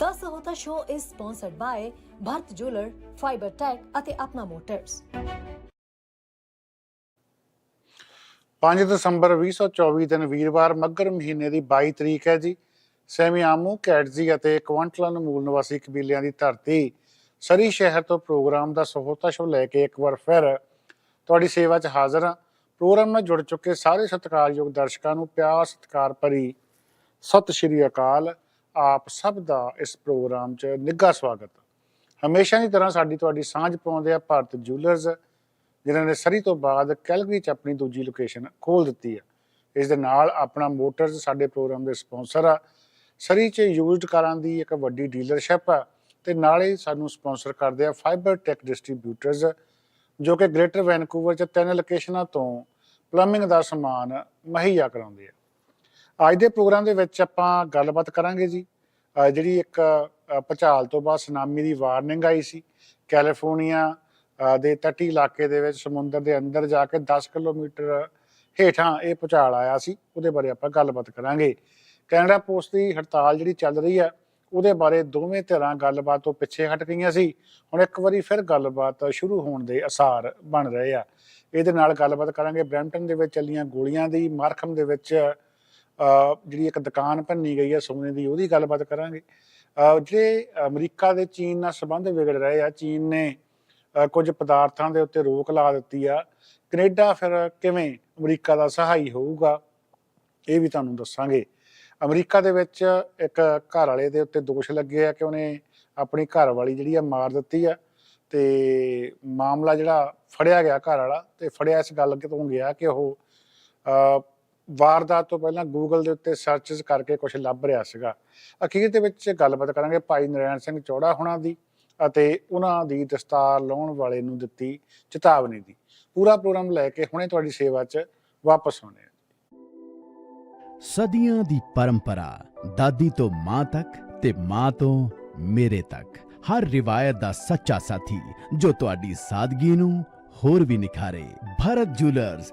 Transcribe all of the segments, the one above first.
The Sahota Show is sponsored by Bharat Jeweler, Fiber Tech ਅਤੇ ਆਪਣਾ motors 5 ਦਸੰਬਰ 2024 ਦਿਨ ਵੀਰਵਾਰ ਮੱਘਰ ਮਹੀਨੇ ਦੀ 22 ਤਰੀਕ ਹੈ ਜੀ। ਸੈਮੀ ਆਮੂ ਕੈਟਜ਼ੀ ਅਤੇ ਕੁਆਂਟਲਨ ਮੂਲ ਨਿਵਾਸੀ ਕਬੀਲਿਆਂ ਦੀ ਧਰਤੀ ਸਰੀ ਸ਼ਹਿਰ ਤੋਂ ਪ੍ਰੋਗਰਾਮ ਦਾ ਸਹੋਤਾ ਸ਼ੋ ਲੈ ਕੇ ਇੱਕ ਵਾਰ ਫਿਰ ਤੁਹਾਡੀ ਸੇਵਾ 'ਚ ਹਾਜ਼ਰ ਹਾਂ। ਪ੍ਰੋਗਰਾਮ ਨਾਲ ਜੁੜ ਚੁੱਕੇ ਸਾਰੇ ਸਤਿਕਾਰਯੋਗ ਦਰਸ਼ਕਾਂ ਨੂੰ ਪਿਆਰ ਸਤਿਕਾਰ ਭਰੀ ਸਤਿ ਸ਼੍ਰੀ ਅਕਾਲ। ਆਪ ਸਭ ਦਾ ਇਸ ਪ੍ਰੋਗਰਾਮ 'ਚ ਨਿੱਘਾ ਸਵਾਗਤ। ਹਮੇਸ਼ਾ ਦੀ ਤਰ੍ਹਾਂ ਸਾਡੀ ਤੁਹਾਡੀ ਸਾਂਝ ਪਾਉਂਦੇ ਆ ਭਾਰਤ ਜੂਲਰਸ ਜਿਨ੍ਹਾਂ ਨੇ ਸਰੀ ਤੋਂ ਬਾਅਦ ਕੈਲਗਰੀ 'ਚ ਆਪਣੀ ਦੂਜੀ ਲੋਕੇਸ਼ਨ ਖੋਲ ਦਿੱਤੀ ਹੈ। ਇਸ ਦੇ ਨਾਲ ਆਪਣਾ ਮੋਟਰਸ ਸਾਡੇ ਪ੍ਰੋਗਰਾਮ ਦੇ ਸਪਾਂਸਰ ਆ। ਸਰੀ 'ਚ ਯੂਜ਼ਡ ਕਾਰਾਂ ਦੀ ਇੱਕ ਵੱਡੀ ਡੀਲਰਸ਼ਿਪ ਆ ਤੇ ਨਾਲੇ ਸਾਨੂੰ ਸਪਾਂਸਰ ਕਰਦੇ ਆ ਫਾਈਬਰ ਟੈਕ ਡਿਸਟ੍ਰੀਬਿਊਟਰਸ ਜੋ ਕਿ ਗ੍ਰੇਟਰ ਵੈਨਕੂਵਰ 'ਚ ਤਿੰਨ ਲੋਕੇਸ਼ਨਾਂ ਤੋਂ ਪਲੰਬਿੰਗ ਦਾ ਸਮਾਨ ਮੁਹੱਈਆ ਕਰਾਉਂਦੇ ਆ। ਅੱਜ ਦੇ ਪ੍ਰੋਗਰਾਮ ਦੇ ਵਿੱਚ ਆਪਾਂ ਗੱਲਬਾਤ ਕਰਾਂਗੇ ਜੀ। ਜਿਹੜੀ ਇੱਕ, ਅਹ ਤੋਂ ਬਾਅਦ ਸੁਨਾਮੀ ਦੀ ਵਾਰਨਿੰਗ ਆਈ ਸੀ। ਕੈਲੀਫੋਰਨੀਆ ਦੇ ਤੱਟੀ ਇਲਾਕੇ ਦੇ ਵਿੱਚ ਸਮੁੰਦਰ ਦੇ ਅੰਦਰ ਜਾ ਕੇ 10 ਕਿਲੋਮੀਟਰ ਹੇਠਾਂ ਇਹ ਭੁਚਾਲ ਆਇਆ ਸੀ, ਉਹਦੇ ਬਾਰੇ ਆਪਾਂ ਗੱਲਬਾਤ ਕਰਾਂਗੇ। ਕੈਨੇਡਾ ਪੋਸਟ ਦੀ ਹੜਤਾਲ ਜਿਹੜੀ ਚੱਲ ਰਹੀ ਹੈ, ਉਹਦੇ ਬਾਰੇ ਦੋਵੇਂ ਧਿਰਾਂ ਗੱਲਬਾਤ ਤੋਂ ਪਿੱਛੇ ਹਟ ਗਈਆਂ ਸੀ। ਹੁਣ ਇੱਕ ਵਾਰੀ ਫਿਰ ਗੱਲਬਾਤ ਸ਼ੁਰੂ ਹੋਣ ਦੇ ਅਸਾਰ ਬਣ ਰਹੇ ਆ। ਇਹਦੇ ਨਾਲ ਗੱਲਬਾਤ ਕਰਾਂਗੇ ਬ੍ਰੈਂਪਟਨ ਦੇ ਵਿੱਚ ਚੱਲੀਆਂ ਗੋਲੀਆਂ ਦੀ ਮਾਰਖਮ ਦੇ ਵਿੱਚ ਜਿਹੜੀ ਇੱਕ ਦੁਕਾਨ ਭੰਨੀ ਗਈ ਹੈ ਸੋਨੇ ਦੀ, ਉਹਦੀ ਗੱਲਬਾਤ ਕਰਾਂਗੇ। ਜਿਹੜੇ ਅਮਰੀਕਾ ਦੇ ਚੀਨ ਨਾਲ ਸੰਬੰਧ ਵਿਗੜ ਰਹੇ ਆ, ਚੀਨ ਨੇ ਅਹ ਕੁਝ ਪਦਾਰਥਾਂ ਦੇ ਉੱਤੇ ਰੋਕ ਲਾ ਦਿੱਤੀ ਆ। ਕੈਨੇਡਾ ਫਿਰ ਕਿਵੇਂ ਅਮਰੀਕਾ ਦਾ ਸਹਾਈ ਹੋਊਗਾ, ਇਹ ਵੀ ਤੁਹਾਨੂੰ ਦੱਸਾਂਗੇ। ਅਮਰੀਕਾ ਦੇ ਵਿੱਚ ਇੱਕ ਘਰ ਵਾਲੇ ਦੇ ਉੱਤੇ ਦੋਸ਼ ਲੱਗੇ ਆ ਕਿ ਉਹਨੇ ਆਪਣੀ ਘਰ ਵਾਲੀ ਜਿਹੜੀ ਆ ਮਾਰ ਦਿੱਤੀ ਆ ਤੇ ਮਾਮਲਾ ਜਿਹੜਾ ਫੜਿਆ ਗਿਆ ਘਰ ਵਾਲਾ ਤੇ ਫੜਿਆ ਇਸ ਗੱਲ ਤੋਂ ਗਿਆ ਕਿ ਉਹ ਵਾਰਦਾਤ ਤੋਂ ਪਹਿਲਾਂ ਗੂਗਲ ਦੇ ਉੱਤੇ ਸਰਚਸ ਕਰਕੇ ਕੁਝ ਲੱਭ ਰਿਹਾ ਸੀਗਾ। ਅਖੀਰ ਦੇ ਵਿੱਚ ਗੱਲਬਾਤ ਕਰਾਂਗੇ ਭਾਈ ਨਰੈਣ ਸਿੰਘ ਚੌੜਾ ਹੁਣਾਂ ਦੀ ਅਤੇ ਉਹਨਾਂ ਦੀ ਦਸਤਾਰ ਲਾਉਣ ਵਾਲੇ ਨੂੰ ਦਿੱਤੀ ਚੇਤਾਵਨੀ ਦੀ। ਪੂਰਾ ਪ੍ਰੋਗਰਾਮ ਲੈ ਕੇ ਹੁਣੇ ਤੁਹਾਡੀ ਸੇਵਾ 'ਚ ਵਾਪਸ ਆਉਣੇ ਸਦੀਆਂ ਦੀ ਪਰੰਪਰਾ, ਦਾਦੀ ਤੋਂ ਮਾਂ ਤੱਕ ਤੇ ਮਾਂ ਤੋਂ ਮੇਰੇ ਤੱਕ। ਹਰ ਰਿਵਾਇਤ ਦਾ ਸੱਚਾ ਸਾਥੀ ਜੋ ਤੁਹਾਡੀ ਸਾਦਗੀ ਨੂੰ ਹੋਰ ਵੀ ਨਿਖਾਰੇ। ਭਾਰਤ ਜੁਐਲਰਸ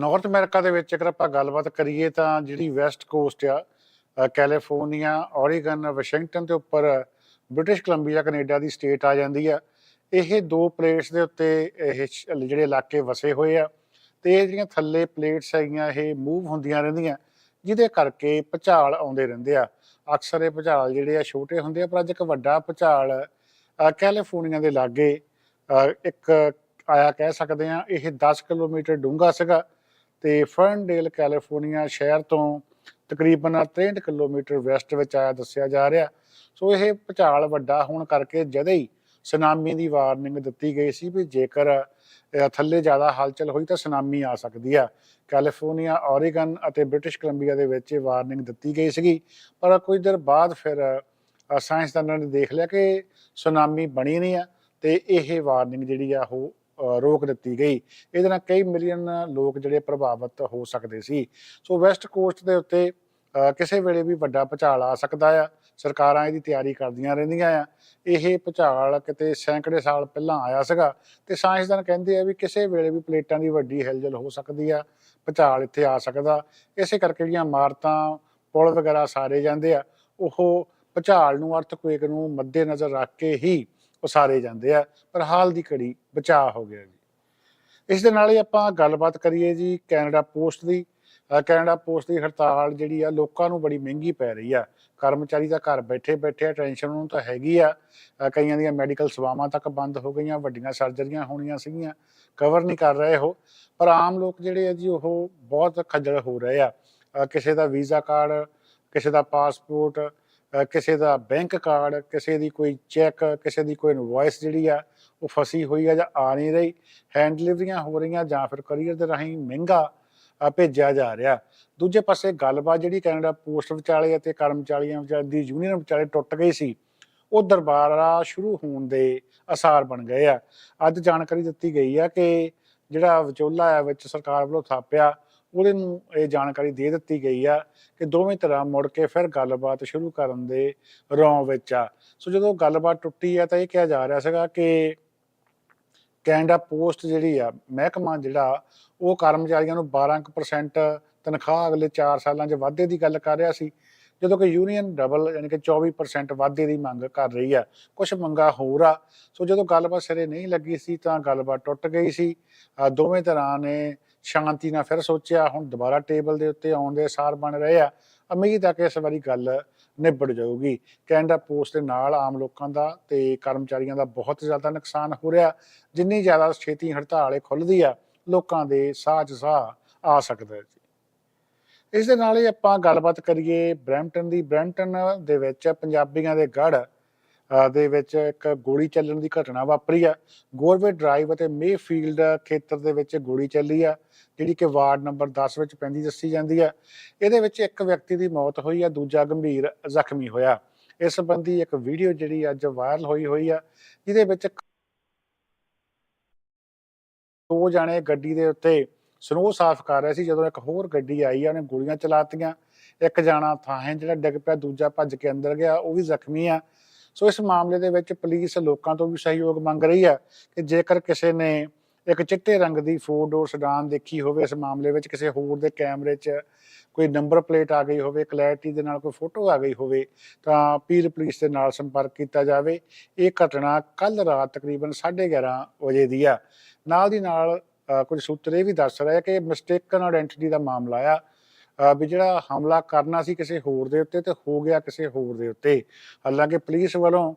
ਨਾਰਥ ਅਮਰੀਕਾ ਦੇ ਵਿੱਚ ਅਗਰ ਆਪਾਂ ਗੱਲਬਾਤ ਕਰੀਏ ਤਾਂ ਜਿਹੜੀ ਵੈਸਟ ਕੋਸਟ ਆ ਕੈਲੀਫੋਰਨੀਆ ਓਰੀਗਨ ਵਾਸ਼ਿੰਗਟਨ ਦੇ ਉੱਪਰ ਬ੍ਰਿਟਿਸ਼ ਕੋਲੰਬੀਆ ਕੈਨੇਡਾ ਦੀ ਸਟੇਟ ਆ ਜਾਂਦੀ ਆ। ਇਹ ਦੋ ਪਲੇਟਸ ਦੇ ਉੱਤੇ ਇਹ ਜਿਹੜੇ ਇਲਾਕੇ ਵਸੇ ਹੋਏ ਆ ਤੇ ਇਹ ਜਿਹੜੀਆਂ ਥੱਲੇ ਪਲੇਟਸ ਹੈਗੀਆਂ, ਇਹ ਮੂਵ ਹੁੰਦੀਆਂ ਰਹਿੰਦੀਆਂ, ਜਿਹਦੇ ਕਰਕੇ ਭੁਚਾਲ ਆਉਂਦੇ ਰਹਿੰਦੇ ਆ। ਅਕਸਰ ਇਹ ਭੁਚਾਲ ਜਿਹੜੇ ਆ ਛੋਟੇ ਹੁੰਦੇ ਆ, ਪਰ ਅੱਜ ਇੱਕ ਵੱਡਾ ਭੁਚਾਲ ਕੈਲੀਫੋਰਨੀਆ ਦੇ ਲਾਗੇ ਇੱਕ ਆਇਆ ਕਹਿ ਸਕਦੇ ਆ, ਇਹ 10 ਕਿਲੋਮੀਟਰ ਡੂੰਘਾ ਸੀਗਾ। ਤੇ ਫਰਨਡੇਲ ਕੈਲੀਫੋਰਨੀਆ ਸ਼ਹਿਰ ਤੋਂ ਤਕਰੀਬਨ 63 ਕਿਲੋਮੀਟਰ ਵੈਸਟ ਵਿੱਚ ਆਇਆ ਦੱਸਿਆ ਜਾ ਰਿਹਾ। ਸੋ ਇਹ ਭੁਚਾਲ ਵੱਡਾ ਹੋਣ ਕਰਕੇ ਜਦੇ ਹੀ ਸੁਨਾਮੀ ਦੀ ਵਾਰਨਿੰਗ ਦਿੱਤੀ ਗਈ ਸੀ ਵੀ ਜੇਕਰ ਥੱਲੇ ਜ਼ਿਆਦਾ ਹਲਚਲ ਹੋਈ ਤਾਂ ਸੁਨਾਮੀ ਆ ਸਕਦੀ ਆ। ਕੈਲੀਫੋਰਨੀਆ ਔਰੀਗਨ ਅਤੇ ਬ੍ਰਿਟਿਸ਼ ਕੋਲੰਬੀਆ ਦੇ ਵਿੱਚ ਇਹ ਵਾਰਨਿੰਗ ਦਿੱਤੀ ਗਈ ਸੀਗੀ। ਪਰ ਕੁਝ ਦਿਨ ਬਾਅਦ ਫਿਰ ਸਾਇੰਸਦਾਨਾਂ ਨੇ ਦੇਖ ਲਿਆ ਕਿ ਸੁਨਾਮੀ ਬਣੀ ਨਹੀਂ ਆ ਤੇ ਇਹ ਵਾਰਨਿੰਗ ਜਿਹੜੀ ਆ ਉਹ ਰੋਕ ਦਿੱਤੀ ਗਈ। ਇਹਦੇ ਨਾਲ ਕਈ ਮਿਲੀਅਨ ਲੋਕ ਜਿਹੜੇ ਪ੍ਰਭਾਵਿਤ ਹੋ ਸਕਦੇ ਸੀ। ਸੋ ਵੈਸਟ ਕੋਸਟ ਦੇ ਉੱਤੇ ਕਿਸੇ ਵੇਲੇ ਵੀ ਵੱਡਾ ਭੂਚਾਲ ਆ ਸਕਦਾ ਆ। ਸਰਕਾਰਾਂ ਇਹਦੀ ਤਿਆਰੀ ਕਰਦੀਆਂ ਰਹਿੰਦੀਆਂ ਆ। ਇਹ ਭੂਚਾਲ ਕਿਤੇ ਸੈਂਕੜੇ ਸਾਲ ਪਹਿਲਾਂ ਆਇਆ ਸੀਗਾ ਤੇ ਸਾਇੰਸਦਾਨ ਕਹਿੰਦੇ ਆ ਵੀ ਕਿਸੇ ਵੇਲੇ ਵੀ ਪਲੇਟਾਂ ਦੀ ਵੱਡੀ ਹਿਲਜੁਲ ਹੋ ਸਕਦੀ ਆ। ਭੁਚਾਲ ਇੱਥੇ ਆ ਸਕਦਾ। ਇਸੇ ਕਰਕੇ ਜਿਹੜੀਆਂ ਇਮਾਰਤਾਂ, ਪੁਲ ਵਗੈਰਾ ਸਾਰੇ ਜਾਂਦੇ ਆ, ਉਹ ਭੁਚਾਲ ਨੂੰ ਅਰਥਕੁਏਕ ਨੂੰ ਮੱਦੇ ਨਜ਼ਰ ਰੱਖ ਕੇ ਹੀ ਉਸਾਰੇ ਜਾਂਦੇ ਆ, ਪਰ ਹਾਲ ਦੀ ਘੜੀ ਬਚਾਅ ਹੋ ਗਿਆ ਜੀ। ਇਸ ਦੇ ਨਾਲ ਹੀ ਆਪਾਂ ਗੱਲਬਾਤ ਕਰੀਏ ਜੀ ਕੈਨੇਡਾ ਪੋਸਟ ਦੀ। ਕੈਨੇਡਾ ਪੋਸਟ ਦੀ ਹੜਤਾਲ ਜਿਹੜੀ ਆ ਲੋਕਾਂ ਨੂੰ ਬੜੀ ਮਹਿੰਗੀ ਪੈ ਰਹੀ ਆ। ਕਰਮਚਾਰੀ ਦਾ ਘਰ ਬੈਠੇ ਬੈਠੇ ਟੈਨਸ਼ਨ ਉਹਨੂੰ ਤਾਂ ਹੈਗੀ ਆ। ਕਈਆਂ ਦੀਆਂ ਮੈਡੀਕਲ ਸੇਵਾਵਾਂ ਤੱਕ ਬੰਦ ਹੋ ਗਈਆਂ, ਵੱਡੀਆਂ ਸਰਜਰੀਆਂ ਹੋਣੀਆਂ ਸੀਗੀਆਂ, ਕਵਰ ਨਹੀਂ ਕਰ ਰਹੇ ਉਹ। ਪਰ ਆਮ ਲੋਕ ਜਿਹੜੇ ਆ ਜੀ ਉਹ ਬਹੁਤ ਖੱਜਲ ਹੋ ਰਹੇ ਆ। ਕਿਸੇ ਦਾ ਵੀਜ਼ਾ ਕਾਰਡ, ਕਿਸੇ ਦਾ ਪਾਸਪੋਰਟ ਕਿਸੇ ਦਾ ਬੈਂਕ ਕਾਰਡ ਕਿਸੇ ਦੀ ਕੋਈ ਚੈੱਕ ਕਿਸੇ ਦੀ ਕੋਈ ਇਨਵੋਇਸ ਜਿਹੜੀ ਆ, ਉਹ ਫਸੀ ਹੋਈ ਆ ਜਾਂ ਆ ਨਹੀਂ ਰਹੀ ਹੈਂਡ ਡਿਲੀਵਰੀਆਂ ਹੋ ਰਹੀਆਂ ਜਾਂ ਫਿਰ ਕਰੀਅਰ ਦੇ ਰਾਹੀਂ ਮਹਿੰਗਾ ਭੇਜਿਆ ਜਾ ਰਿਹਾ। ਦੂਜੇ ਪਾਸੇ ਗੱਲਬਾਤ ਜਿਹੜੀ ਕੈਨੇਡਾ ਪੋਸਟ ਵਿਚਾਲੇ ਅਤੇ ਕਰਮਚਾਰੀਆਂ ਵਿਚਾਲੇ ਦੀ ਯੂਨੀਅਨ ਵਿਚਾਲੇ ਟੁੱਟ ਗਈ ਸੀ, ਉਹ ਦਰਬਾਰਾ ਸ਼ੁਰੂ ਹੋਣ ਦੇ ਅਸਾਰ ਬਣ ਗਏ ਆ। ਅੱਜ ਜਾਣਕਾਰੀ ਦਿੱਤੀ ਗਈ ਆ ਕਿ ਜਿਹੜਾ ਵਿਚੋਲਾ ਆ, ਵਿੱਚ ਸਰਕਾਰ ਵੱਲੋਂ ਥਾਪਿਆ ਉਹਦੇ ਨੂੰ ਇਹ ਜਾਣਕਾਰੀ ਦੇ ਦਿੱਤੀ ਗਈ ਆ ਕਿ ਦੋਵੇਂ ਤਰ੍ਹਾਂ ਮੁੜ ਕੇ ਫਿਰ ਗੱਲਬਾਤ ਸ਼ੁਰੂ ਕਰਨ ਦੇ ਰੌਂ ਵਿੱਚ ਆ। ਸੋ ਜਦੋਂ ਗੱਲਬਾਤ ਟੁੱਟੀ ਆ ਤਾਂ ਇਹ ਕਿਹਾ ਜਾ ਰਿਹਾ ਸੀਗਾ ਕਿ ਕੈਨੇਡਾ ਪੋਸਟ ਜਿਹੜੀ ਆ, ਮਹਿਕਮਾ ਜਿਹੜਾ, ਉਹ ਕਰਮਚਾਰੀਆਂ ਨੂੰ 12% ਤਨਖਾਹ ਅਗਲੇ 4 ਸਾਲਾਂ 'ਚ ਵਾਧੇ ਦੀ ਗੱਲ ਕਰ ਰਿਹਾ ਸੀ, ਜਦੋਂ ਕਿ ਯੂਨੀਅਨ ਡਬਲ ਯਾਨੀ ਕਿ 24% ਵਾਧੇ ਦੀ ਮੰਗ ਕਰ ਰਹੀ ਆ। ਕੁਝ ਮੰਗਾ ਹੋਰ ਆ। ਸੋ ਜਦੋਂ ਗੱਲਬਾਤ ਸਿਰੇ ਨਹੀਂ ਲੱਗੀ ਸੀ ਤਾਂ ਗੱਲਬਾਤ ਟੁੱਟ ਗਈ ਸੀ। ਦੋਵੇਂ ਤਰ੍ਹਾਂ ਨੇ ਸ਼ਾਂਤੀ ਨਾਲ ਫਿਰ ਸੋਚਿਆ, ਹੁਣ ਦੁਬਾਰਾ ਟੇਬਲ ਦੇ ਉੱਤੇ ਆਉਣ ਦੇ ਸਾਰ ਬਣ ਰਹੇ ਆ, ਉਮੀਦ ਆ ਕਿ ਇਸ ਵਾਰੀ ਗੱਲ ਨਿਬੜ ਜਾਊਗੀ। ਕੈਨੇਡਾ ਪੋਸਟ ਦੇ ਨਾਲ ਆਮ ਲੋਕਾਂ ਦਾ ਤੇ ਕਰਮਚਾਰੀਆਂ ਦਾ ਬਹੁਤ ਜ਼ਿਆਦਾ ਨੁਕਸਾਨ ਹੋ ਰਿਹਾ। ਜਿੰਨੀ ਜ਼ਿਆਦਾ ਛੇਤੀ ਹੜਤਾਲ ਇਹ ਖੁੱਲਦੀ ਆ, ਲੋਕਾਂ ਦੇ ਸਾਹ 'ਚ ਸਾਹ ਆ ਸਕਦਾ ਹੈ ਇਸ ਦੇ ਨਾਲ ਹੀ ਆਪਾਂ ਗੱਲਬਾਤ ਕਰੀਏ ਬ੍ਰੈਂਪਟਨ ਦੀ। ਬ੍ਰੈਂਪਟਨ ਦੇ ਵਿੱਚ ਪੰਜਾਬੀਆਂ ਦੇ ਗੜ ਦੇ ਵਿੱਚ ਇੱਕ ਗੋਲੀ ਚੱਲਣ ਦੀ ਘਟਨਾ ਵਾਪਰੀ ਆ। ਗੋਰਵੇ ਡਰਾਈਵ ਅਤੇ ਮੇਫੀਲਡ ਖੇਤਰ ਦੇ ਵਿੱਚ ਗੋਲੀ ਚੱਲੀ ਆ, ਜਿਹੜੀ ਕਿ ਵਾਰਡ ਨੰਬਰ 10 ਵਿੱਚ ਪੈਂਦੀ ਦੱਸੀ ਜਾਂਦੀ ਆ। ਇਹਦੇ ਵਿੱਚ ਇੱਕ ਵਿਅਕਤੀ ਦੀ ਮੌਤ ਹੋਈ ਆ, ਦੂਜਾ ਗੰਭੀਰ ਜ਼ਖਮੀ ਹੋਇਆ। ਇਸ ਸੰਬੰਧੀ ਇੱਕ ਵੀਡੀਓ ਜਿਹੜੀ ਅੱਜ ਵਾਇਰਲ ਹੋਈ ਹੋਈ ਆ, ਜਿਹਦੇ ਵਿੱਚ ਦੋ ਜਾਣੇ ਗੱਡੀ ਦੇ ਉੱਤੇ ਸਨੋ ਸਾਫ਼ ਕਰ ਰਹੇ ਸੀ, ਜਦੋਂ ਇੱਕ ਹੋਰ ਗੱਡੀ ਆਈ ਆ, ਉਹਨੇ ਗੋਲੀਆਂ ਚਲਾਤੀਆਂ ਇੱਕ ਜਾਣਾ ਥਾਂ ਜਿਹੜਾ ਡਿੱਗ ਪਿਆ, ਦੂਜਾ ਭੱਜ ਕੇ ਅੰਦਰ ਗਿਆ, ਉਹ ਵੀ ਜ਼ਖਮੀ ਆ। ਸੋ ਇਸ ਮਾਮਲੇ ਦੇ ਵਿੱਚ ਪੁਲਿਸ ਲੋਕਾਂ ਤੋਂ ਵੀ ਸਹਿਯੋਗ ਮੰਗ ਰਹੀ ਆ ਕਿ ਜੇਕਰ ਕਿਸੇ ਨੇ ਇੱਕ ਚਿੱਟੇ ਰੰਗ ਦੀ ਫੋਰ ਡੋਰ ਸਡਾਨ ਦੇਖੀ ਹੋਵੇ, ਇਸ ਮਾਮਲੇ ਵਿੱਚ ਕਿਸੇ ਹੋਰ ਦੇ ਕੈਮਰੇ 'ਚ ਕੋਈ ਨੰਬਰ ਪਲੇਟ ਆ ਗਈ ਹੋਵੇ ਕਲੈਰਿਟੀ ਦੇ ਨਾਲ ਕੋਈ ਫੋਟੋ ਆ ਗਈ ਹੋਵੇ, ਤਾਂ ਪੀਰ ਪੁਲਿਸ ਦੇ ਨਾਲ ਸੰਪਰਕ ਕੀਤਾ ਜਾਵੇ। ਇਹ ਘਟਨਾ ਕੱਲ ਰਾਤ ਤਕਰੀਬਨ 11:30 ਵਜੇ ਦੀ ਆ। ਨਾਲ ਦੀ ਨਾਲ ਕੁਝ ਸੂਤਰ ਇਹ ਵੀ ਦੱਸ ਰਹੇ ਆ ਕਿ ਮਿਸਟੇਕਨ ਆਇਡੈਂਟੀਟੀ ਦਾ ਮਾਮਲਾ ਆ। ਵੀ ਜਿਹੜਾ ਹਮਲਾ ਕਰਨਾ ਸੀ ਕਿਸੇ ਹੋਰ ਦੇ ਉੱਤੇ ਤੇ ਹੋ ਗਿਆ ਕਿਸੇ ਹੋਰ ਦੇ ਉੱਤੇ। ਹਾਲਾਂਕਿ ਪੁਲਿਸ ਵੱਲੋਂ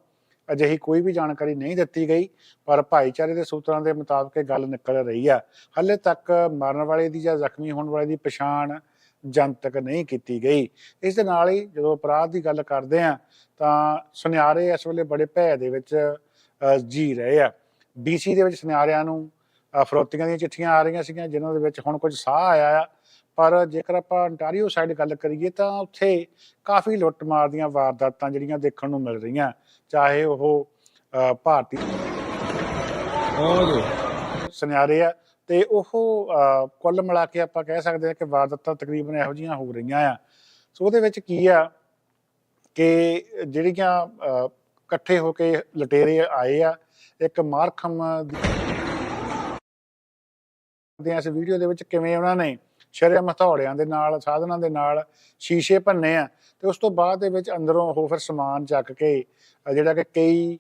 ਅਜਿਹੀ ਕੋਈ ਵੀ ਜਾਣਕਾਰੀ ਨਹੀਂ ਦਿੱਤੀ ਗਈ, ਪਰ ਭਾਈਚਾਰੇ ਦੇ ਸੂਤਰਾਂ ਦੇ ਮੁਤਾਬਕ ਇਹ ਗੱਲ ਨਿਕਲ ਰਹੀ ਆ। ਹਾਲੇ ਤੱਕ ਮਰਨ ਵਾਲੇ ਦੀ ਜਾਂ ਜ਼ਖਮੀ ਹੋਣ ਵਾਲੇ ਦੀ ਪਛਾਣ ਜਨਤਕ ਨਹੀਂ ਕੀਤੀ ਗਈ। ਇਸ ਦੇ ਨਾਲ ਹੀ ਜਦੋਂ ਅਪਰਾਧ ਦੀ ਗੱਲ ਕਰਦੇ ਆ, ਤਾਂ ਸੁਨਿਆਰੇ ਇਸ ਵੇਲੇ ਬੜੇ ਭੈ ਦੇ ਵਿੱਚ ਜੀ ਰਹੇ ਆ। ਡੀਸੀ ਦੇ ਵਿੱਚ ਸੁਨਿਆਰਿਆਂ ਨੂੰ ਫਰੋਤੀਆਂ ਦੀਆਂ ਚਿੱਠੀਆਂ ਆ ਰਹੀਆਂ ਸੀਗੀਆਂ, ਜਿਨ੍ਹਾਂ ਦੇ ਵਿੱਚ ਹੁਣ ਕੁਝ ਸਾਹ ਆਇਆ ਆ। ਪਰ ਜੇਕਰ ਆਪਾਂ ਅੰਟਾਰੀਓ ਸਾਈਡ ਗੱਲ ਕਰੀਏ ਤਾਂ ਉੱਥੇ ਕਾਫੀ ਲੁੱਟਮਾਰ ਦੀਆਂ ਵਾਰਦਾਤਾਂ ਜਿਹੜੀਆਂ ਦੇਖਣ ਨੂੰ ਮਿਲ ਰਹੀਆਂ ਚਾਹੇ ਉਹ ਭਾਰਤੀ ਸੁਨਿਆਰੇ ਆ ਤੇ ਉਹ ਕੁੱਲ ਮਿਲਾ ਕੇ ਆਪਾਂ ਕਹਿ ਸਕਦੇ ਹਾਂ ਕਿ ਵਾਰਦਾਤਾਂ ਤਕਰੀਬਨ ਇਹੋ ਜਿਹੀਆਂ ਹੋ ਰਹੀਆਂ ਆ। ਸੋ ਉਹਦੇ ਵਿੱਚ ਕੀ ਆ ਕਿ ਜਿਹੜੀਆਂ ਇਕੱਠੇ ਹੋ ਕੇ ਲਟੇਰੇ ਆਏ ਆ ਇੱਕ ਮਾਰਖਮ ਦੇ ਇਸ ਵੀਡੀਓ ਦੇ ਵਿੱਚ ਕਿਵੇਂ ਉਹਨਾਂ ਨੇ ਸ਼ਰਮ ਹਥੌੜਿਆਂ ਦੇ ਨਾਲ, ਸਾਧਨਾਂ ਦੇ ਨਾਲ ਸ਼ੀਸ਼ੇ ਭੰਨੇ ਆ ਤੇ ਉਸ ਤੋਂ ਬਾਅਦ ਦੇ ਵਿੱਚ ਅੰਦਰੋਂ ਉਹ ਫਿਰ ਸਮਾਨ ਚੱਕ ਕੇ, ਜਿਹੜਾ ਕਿ ਕਈ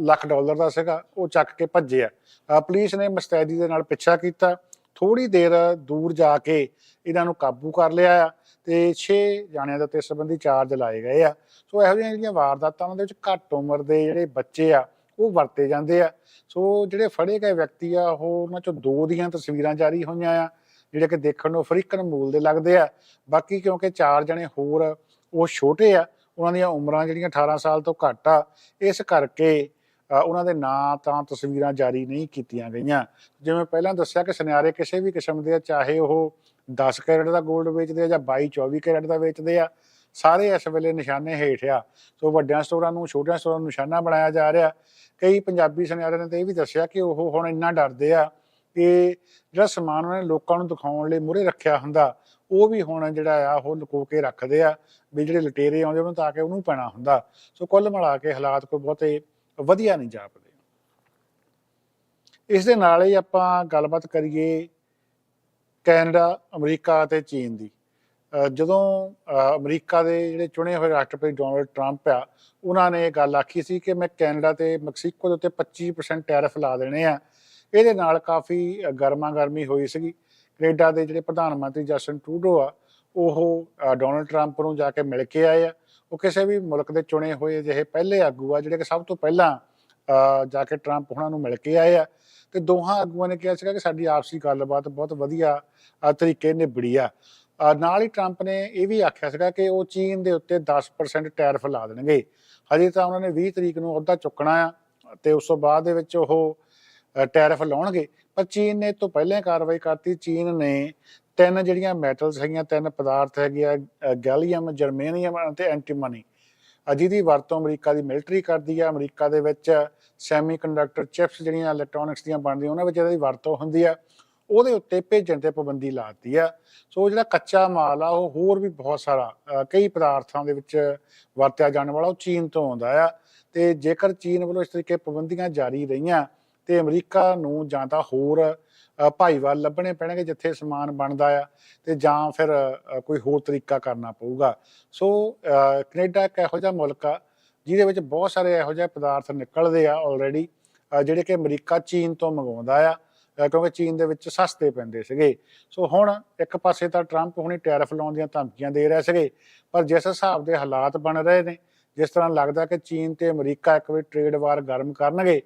ਲੱਖ ਡਾਲਰ ਦਾ ਸੀਗਾ, ਉਹ ਚੱਕ ਕੇ ਭੱਜੇ ਆ ਪੁਲਿਸ ਨੇ ਮਸਤੈਦੀ ਦੇ ਨਾਲ ਪਿੱਛਾ ਕੀਤਾ। ਥੋੜੀ ਦੇਰ ਦੂਰ ਜਾ ਕੇ ਇਹਨਾਂ ਨੂੰ ਕਾਬੂ ਕਰ ਲਿਆ ਆ ਤੇ 6 ਜਾਣਿਆਂ ਦੇ ਉੱਤੇ ਸੰਬੰਧੀ ਚਾਰਜ ਲਾਏ ਗਏ ਆ। ਸੋ ਇਹੋ ਜਿਹੀਆਂ ਜਿਹੜੀਆਂ ਵਾਰਦਾਤਾਂ ਉਹਨਾਂ ਦੇ ਵਿੱਚ ਘੱਟ ਉਮਰ ਦੇ ਜਿਹੜੇ ਬੱਚੇ ਆ, ਉਹ ਵਰਤੇ ਜਾਂਦੇ ਆ। ਸੋ ਜਿਹੜੇ ਫੜੇ ਗਏ ਵਿਅਕਤੀ ਆ, ਉਹ ਉਹਨਾਂ ਚੋਂ ਦੋ ਦੀਆਂ ਤਸਵੀਰਾਂ ਜਾਰੀ ਹੋਈਆਂ ਆ। ਜਿਹੜੇ ਕਿ ਦੇਖਣ ਨੂੰ ਅਫਰੀਕਨ ਮੂਲ ਦੇ ਲੱਗਦੇ ਆ। ਬਾਕੀ ਕਿਉਂਕਿ ਚਾਰ ਜਣੇ ਹੋਰ ਉਹ ਛੋਟੇ ਆ ਉਹਨਾਂ ਦੀਆਂ ਉਮਰਾਂ ਜਿਹੜੀਆਂ 18 ਸਾਲ ਤੋਂ ਘੱਟ ਆ ਇਸ ਕਰਕੇ ਉਹਨਾਂ ਦੇ ਨਾਂ ਤਾਂ ਤਸਵੀਰਾਂ ਜਾਰੀ ਨਹੀਂ ਕੀਤੀਆਂ ਗਈਆਂ। ਜਿਵੇਂ ਪਹਿਲਾਂ ਦੱਸਿਆ ਕਿ ਸੁਨਿਆਰੇ ਕਿਸੇ ਵੀ ਕਿਸਮ ਦੇ ਆ, ਚਾਹੇ ਉਹ 10 ਕੈਰਟ ਦਾ 골ਡ ਵੇਚਦੇ ਆ ਜਾਂ 22 24 ਕੈਰਟ ਦਾ ਵੇਚਦੇ ਆ ਸਾਰੇ ਇਸ ਵੇਲੇ ਨਿਸ਼ਾਨੇ ਹੇਠ ਆ। ਸੋ ਵੱਡਿਆਂ ਸਟੋਰਾਂ ਨੂੰ ਛੋਟਿਆਂ ਸਟੋਰਾਂ ਨੂੰ ਨਿਸ਼ਾਨਾ ਬਣਾਇਆ ਜਾ ਰਿਹਾ। ਕਈ ਪੰਜਾਬੀ ਸੁਨਿਆਰਿਆਂ ਨੇ ਤਾਂ ਇਹ ਵੀ ਦੱਸਿਆ ਕਿ ਉਹ ਹੁਣ ਇੰਨਾ ਡਰਦੇ ਆ ਕਿ ਜਿਹੜਾ ਸਮਾਨ ਉਹਨਾਂ ਨੇ ਲੋਕਾਂ ਨੂੰ ਦਿਖਾਉਣ ਲਈ ਮੂਹਰੇ ਰੱਖਿਆ ਹੁੰਦਾ, ਉਹ ਵੀ ਹੁਣ ਜਿਹੜਾ ਆ, ਉਹ ਲੁਕੋ ਕੇ ਰੱਖਦੇ ਆ, ਵੀ ਜਿਹੜੇ ਲਟੇਰੇ ਆਉਂਦੇ ਉਹਨੂੰ ਤਾਂ ਕਿ ਉਹਨੂੰ ਪੈਣਾ ਹੁੰਦਾ। ਸੋ ਕੁੱਲ ਮਿਲਾ ਕੇ ਹਾਲਾਤ ਕੋਈ ਬਹੁਤੇ ਵਧੀਆ ਨਹੀਂ ਜਾਪਦੇ। ਇਸ ਦੇ ਨਾਲ ਹੀ ਆਪਾਂ ਗੱਲਬਾਤ ਕਰੀਏ ਕੈਨੇਡਾ, ਅਮਰੀਕਾ ਅਤੇ ਚੀਨ ਦੀ। ਅਹ ਜਦੋਂ, ਅਹ ਅਮਰੀਕਾ ਦੇ ਜਿਹੜੇ ਚੁਣੇ ਹੋਏ ਰਾਸ਼ਟਰਪਤੀ ਡੋਨਲਡ ਟਰੰਪ ਆ, ਉਹਨਾਂ ਨੇ ਇਹ ਗੱਲ ਆਖੀ ਸੀ ਕਿ ਮੈਂ ਕੈਨੇਡਾ ਤੇ ਮੈਕਸੀਕੋ ਦੇ ਉੱਤੇ 25% ਟੈਰਿਫ ਲਾ ਦੇਣੇ ਆ ਇਹਦੇ ਨਾਲ ਕਾਫੀ ਗਰਮਾ ਗਰਮੀ ਹੋਈ ਸੀਗੀ। ਕੈਨੇਡਾ ਦੇ ਜਿਹੜੇ ਪ੍ਰਧਾਨ ਮੰਤਰੀ ਜਸਟਨ ਟਰੂਡੋ ਆ, ਉਹ ਡੋਨਲਡ ਟਰੰਪ ਨੂੰ ਜਾ ਕੇ ਮਿਲ ਕੇ ਆਏ ਆ। ਉਹ ਕਿਸੇ ਵੀ ਮੁਲਕ ਦੇ ਚੁਣੇ ਹੋਏ ਜਿਹੇ ਪਹਿਲੇ ਆਗੂ ਆ, ਜਿਹੜੇ ਕਿ ਸਭ ਤੋਂ ਪਹਿਲਾਂ ਜਾ ਕੇ ਟਰੰਪ ਉਹਨਾਂ ਨੂੰ ਮਿਲ ਕੇ ਆਏ ਆ। ਤੇ ਦੋਹਾਂ ਆਗੂਆਂ ਨੇ ਕਿਹਾ ਸੀਗਾ ਕਿ ਸਾਡੀ ਆਪਸੀ ਗੱਲਬਾਤ ਬਹੁਤ ਵਧੀਆ ਤਰੀਕੇ ਨਿਬੜੀ ਆ। ਨਾਲ ਹੀ ਟਰੰਪ ਨੇ ਇਹ ਵੀ ਆਖਿਆ ਸੀਗਾ ਕਿ ਉਹ ਚੀਨ ਦੇ ਉੱਤੇ 10% ਟੈਰਫ ਲਾ ਦੇਣਗੇ। ਹਜੇ ਤਾਂ ਉਹਨਾਂ ਨੇ 20 ਤਰੀਕ ਨੂੰ ਅਹੁਦਾ ਚੁੱਕਣਾ ਆ, ਤੇ ਉਸ ਤੋਂ ਬਾਅਦ ਦੇ ਵਿੱਚ ਉਹ ਟੈਰਿਫ ਲਾਉਣਗੇ, ਪਰ ਚੀਨ ਨੇ ਇਹ ਤੋਂ ਪਹਿਲਾਂ ਕਾਰਵਾਈ ਕਰਤੀ। ਚੀਨ ਨੇ ਤਿੰਨ ਜਿਹੜੀਆਂ ਮੈਟਲਸ ਹੈਗੀਆਂ, ਤਿੰਨ ਪਦਾਰਥ ਹੈਗੇ ਆ ਗੈਲੀਅਮ ਜਰਮੇਨੀਅਮ ਅਤੇ ਐਂਟੀਮਨੀ ਜਿਹਦੀ ਵਰਤੋਂ ਅਮਰੀਕਾ ਦੀ ਮਿਲਟਰੀ ਕਰਦੀ ਆ। ਅਮਰੀਕਾ ਦੇ ਵਿੱਚ ਸੈਮੀਕੰਡਕਟਰ ਚਿਪਸ ਜਿਹੜੀਆਂ ਇਲੈਕਟ੍ਰੋਨਿਕਸ ਦੀਆਂ ਬਣਦੀਆਂ, ਉਹਨਾਂ ਵਿੱਚ ਇਹਦੀ ਵਰਤੋਂ ਹੁੰਦੀ ਆ। ਉਹਦੇ ਉੱਤੇ ਭੇਜਣ ਤੇ ਪਾਬੰਦੀ ਲਾਤੀ ਆ। ਸੋ ਜਿਹੜਾ ਕੱਚਾ ਮਾਲ ਆ, ਉਹ ਹੋਰ ਵੀ ਬਹੁਤ ਸਾਰਾ ਕਈ ਪਦਾਰਥਾਂ ਦੇ ਵਿੱਚ ਵਰਤਿਆ ਜਾਣ ਵਾਲਾ ਉਹ ਚੀਨ ਤੋਂ ਆਉਂਦਾ ਆ। ਤੇ ਜੇਕਰ ਚੀਨ ਵੱਲੋਂ ਇਸ ਤਰੀਕੇ ਪਾਬੰਦੀਆਂ ਜਾਰੀ ਰਹੀਆਂ ਤੇ ਅਮਰੀਕਾ ਨੂੰ ਜਾਂ ਤਾਂ ਹੋਰ ਭਾਈਵਾਲ ਲੱਭਣੇ ਪੈਣਗੇ ਜਿੱਥੇ ਸਮਾਨ ਬਣਦਾ ਆ ਤੇ ਜਾਂ ਫਿਰ ਕੋਈ ਹੋਰ ਤਰੀਕਾ ਕਰਨਾ ਪਊਗਾ। ਸੋ ਅਹ ਕੈਨੇਡਾ ਇੱਕ ਇਹੋ ਜਿਹਾ ਮੁਲਕ ਆ ਜਿਹਦੇ ਵਿੱਚ ਬਹੁਤ ਸਾਰੇ ਇਹੋ ਜਿਹੇ ਪਦਾਰਥ ਨਿਕਲਦੇ ਆ ਆਲਰੇਡੀ ਜਿਹੜੇ ਕਿ ਅਮਰੀਕਾ, ਚੀਨ ਤੋਂ ਮੰਗਵਾਉਂਦਾ ਆ ਕਿਉਂਕਿ ਚੀਨ ਦੇ ਵਿੱਚ ਸਸਤੇ ਪੈਂਦੇ ਸੀਗੇ। ਸੋ ਹੁਣ ਇੱਕ ਪਾਸੇ ਤਾਂ ਟਰੰਪ ਹੁਣੀ ਟੈਰਿਫ ਲਾਉਣ ਦੀਆਂ ਧਮਕੀਆਂ ਦੇ ਰਹੇ ਸੀਗੇ, ਪਰ ਜਿਸ ਹਿਸਾਬ ਦੇ ਹਾਲਾਤ ਬਣ ਰਹੇ ਨੇ, ਜਿਸ ਤਰ੍ਹਾਂ ਲੱਗਦਾ ਕਿ ਚੀਨ ਤੇ ਅਮਰੀਕਾ ਇੱਕ ਵਾਰੀ ਟ੍ਰੇਡ ਵਾਰ ਗਰਮ ਕਰਨਗੇ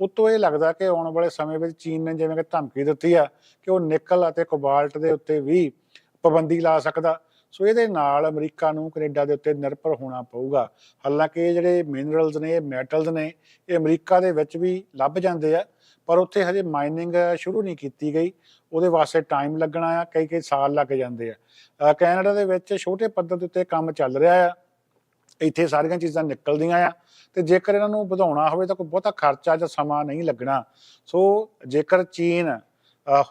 ਉਤੋਂ ਇਹ ਲੱਗਦਾ ਕਿ ਆਉਣ ਵਾਲੇ ਸਮੇਂ ਵਿੱਚ ਚੀਨ ਨੇ ਜਿਵੇਂ ਕਿ ਧਮਕੀ ਦਿੱਤੀ ਆ ਕਿ ਉਹ ਨਿਕਲ ਅਤੇ ਕੋਬਾਲਟ ਦੇ ਉੱਤੇ ਵੀ ਪਾਬੰਦੀ ਲਾ ਸਕਦਾ। ਸੋ ਇਹਦੇ ਨਾਲ ਅਮਰੀਕਾ ਨੂੰ ਕੈਨੇਡਾ ਦੇ ਉੱਤੇ ਨਿਰਭਰ ਹੋਣਾ ਪਊਗਾ। ਹਾਲਾਂਕਿ ਇਹ ਜਿਹੜੇ ਮਿਨਰਲਸ ਨੇ, ਇਹ ਮੈਟਲਸ ਨੇ, ਇਹ ਅਮਰੀਕਾ ਦੇ ਵਿੱਚ ਵੀ ਲੱਭ ਜਾਂਦੇ ਆ, ਪਰ ਉੱਥੇ ਹਜੇ ਮਾਈਨਿੰਗ ਸ਼ੁਰੂ ਨਹੀਂ ਕੀਤੀ ਗਈ। ਉਹਦੇ ਵਾਸਤੇ ਟਾਈਮ ਲੱਗਣਾ ਆ ਕਈ ਕਈ ਸਾਲ ਲੱਗ ਜਾਂਦੇ ਆ। ਕੈਨੇਡਾ ਦੇ ਵਿੱਚ ਛੋਟੇ ਪੱਧਰ ਦੇ ਉੱਤੇ ਕੰਮ ਚੱਲ ਰਿਹਾ ਆ। ਇੱਥੇ ਸਾਰੀਆਂ ਚੀਜ਼ਾਂ ਨਿਕਲਦੀਆਂ ਆ ਤੇ ਜੇਕਰ ਇਹਨਾਂ ਨੂੰ ਵਧਾਉਣਾ ਹੋਵੇ ਤਾਂ ਕੋਈ ਬਹੁਤਾ ਖਰਚਾ ਜਾਂ ਸਮਾਂ ਨਹੀਂ ਲੱਗਣਾ। ਸੋ ਜੇਕਰ ਚੀਨ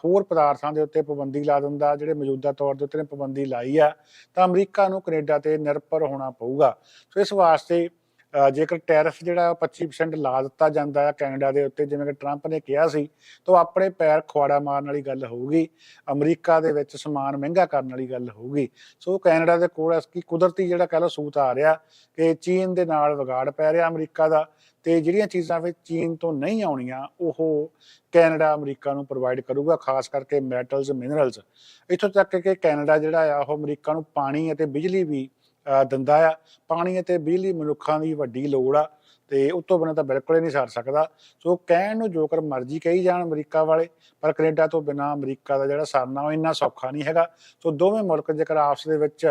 ਹੋਰ ਪਦਾਰਥਾਂ ਦੇ ਉੱਤੇ ਪਾਬੰਦੀ ਲਾ ਦਿੰਦਾ, ਜਿਹੜੇ ਮੌਜੂਦਾ ਤੌਰ ਦੇ ਉੱਤੇ ਨੇ ਪਾਬੰਦੀ ਲਾਈ ਆ, ਤਾਂ ਅਮਰੀਕਾ ਨੂੰ ਕੈਨੇਡਾ ਤੇ ਨਿਰਭਰ ਹੋਣਾ ਪਊਗਾ। ਸੋ ਇਸ ਵਾਸਤੇ ਜੇਕਰ ਟੈਰਿਫ ਜਿਹੜਾ ਉਹ 25% ਲਾ ਦਿੱਤਾ ਜਾਂਦਾ ਹੈ ਕੈਨੇਡਾ ਦੇ ਉੱਤੇ, ਜਿਵੇਂ ਕਿ ਟਰੰਪ ਨੇ ਕਿਹਾ ਸੀ, ਤਾਂ ਉਹ ਆਪਣੇ ਪੈਰ ਖੁਆੜਾ ਮਾਰਨ ਵਾਲੀ ਗੱਲ ਹੋਊਗੀ, ਅਮਰੀਕਾ ਦੇ ਵਿੱਚ ਸਮਾਨ ਮਹਿੰਗਾ ਕਰਨ ਵਾਲੀ ਗੱਲ ਹੋਊਗੀ। ਸੋ ਕੈਨੇਡਾ ਦੇ ਕੋਲ ਇਸ ਕੀ ਕੁਦਰਤੀ ਜਿਹੜਾ ਕਹਿ ਲਓ ਸੂਤ ਆ ਰਿਹਾ ਕਿ ਚੀਨ ਦੇ ਨਾਲ ਵਿਗਾੜ ਪੈ ਰਿਹਾ ਅਮਰੀਕਾ ਦਾ, ਤੇ ਜਿਹੜੀਆਂ ਚੀਜ਼ਾਂ ਵਿੱਚ ਚੀਨ ਤੋਂ ਨਹੀਂ ਆਉਣੀਆਂ, ਉਹ ਕੈਨੇਡਾ ਅਮਰੀਕਾ ਨੂੰ ਪ੍ਰੋਵਾਈਡ ਕਰੂਗਾ, ਖਾਸ ਕਰਕੇ ਮੈਟਲਸ ਮਿਨਰਲਸ ਇੱਥੋਂ ਤੱਕ ਕਿ ਕੈਨੇਡਾ ਜਿਹੜਾ ਆ, ਉਹ ਅਮਰੀਕਾ ਨੂੰ ਪਾਣੀ ਅਤੇ ਬਿਜਲੀ ਵੀ ਦਿੰਦਾ ਆ। ਪਾਣੀ ਅਤੇ ਬਿਜਲੀ ਮਨੁੱਖਾਂ ਦੀ ਵੱਡੀ ਲੋੜ ਆ ਤੇ ਉਸ ਤੋਂ ਬਿਨਾਂ ਤਾਂ ਬਿਲਕੁਲ ਹੀ ਨਹੀਂ ਸਰ ਸਕਦਾ। ਸੋ ਕਹਿਣ ਨੂੰ ਜੋਕਰ ਮਰਜ਼ੀ ਕਹੀ ਜਾਣ ਅਮਰੀਕਾ ਵਾਲੇ, ਪਰ ਕੈਨੇਡਾ ਤੋਂ ਬਿਨਾਂ ਅਮਰੀਕਾ ਦਾ ਜਿਹੜਾ ਸਰਨਾ ਉਹ ਇੰਨਾ ਸੌਖਾ ਨਹੀਂ ਹੈਗਾ। ਸੋ ਦੋਵੇਂ ਮੁਲਕ ਜੇਕਰ ਆਪਸ ਦੇ ਵਿੱਚ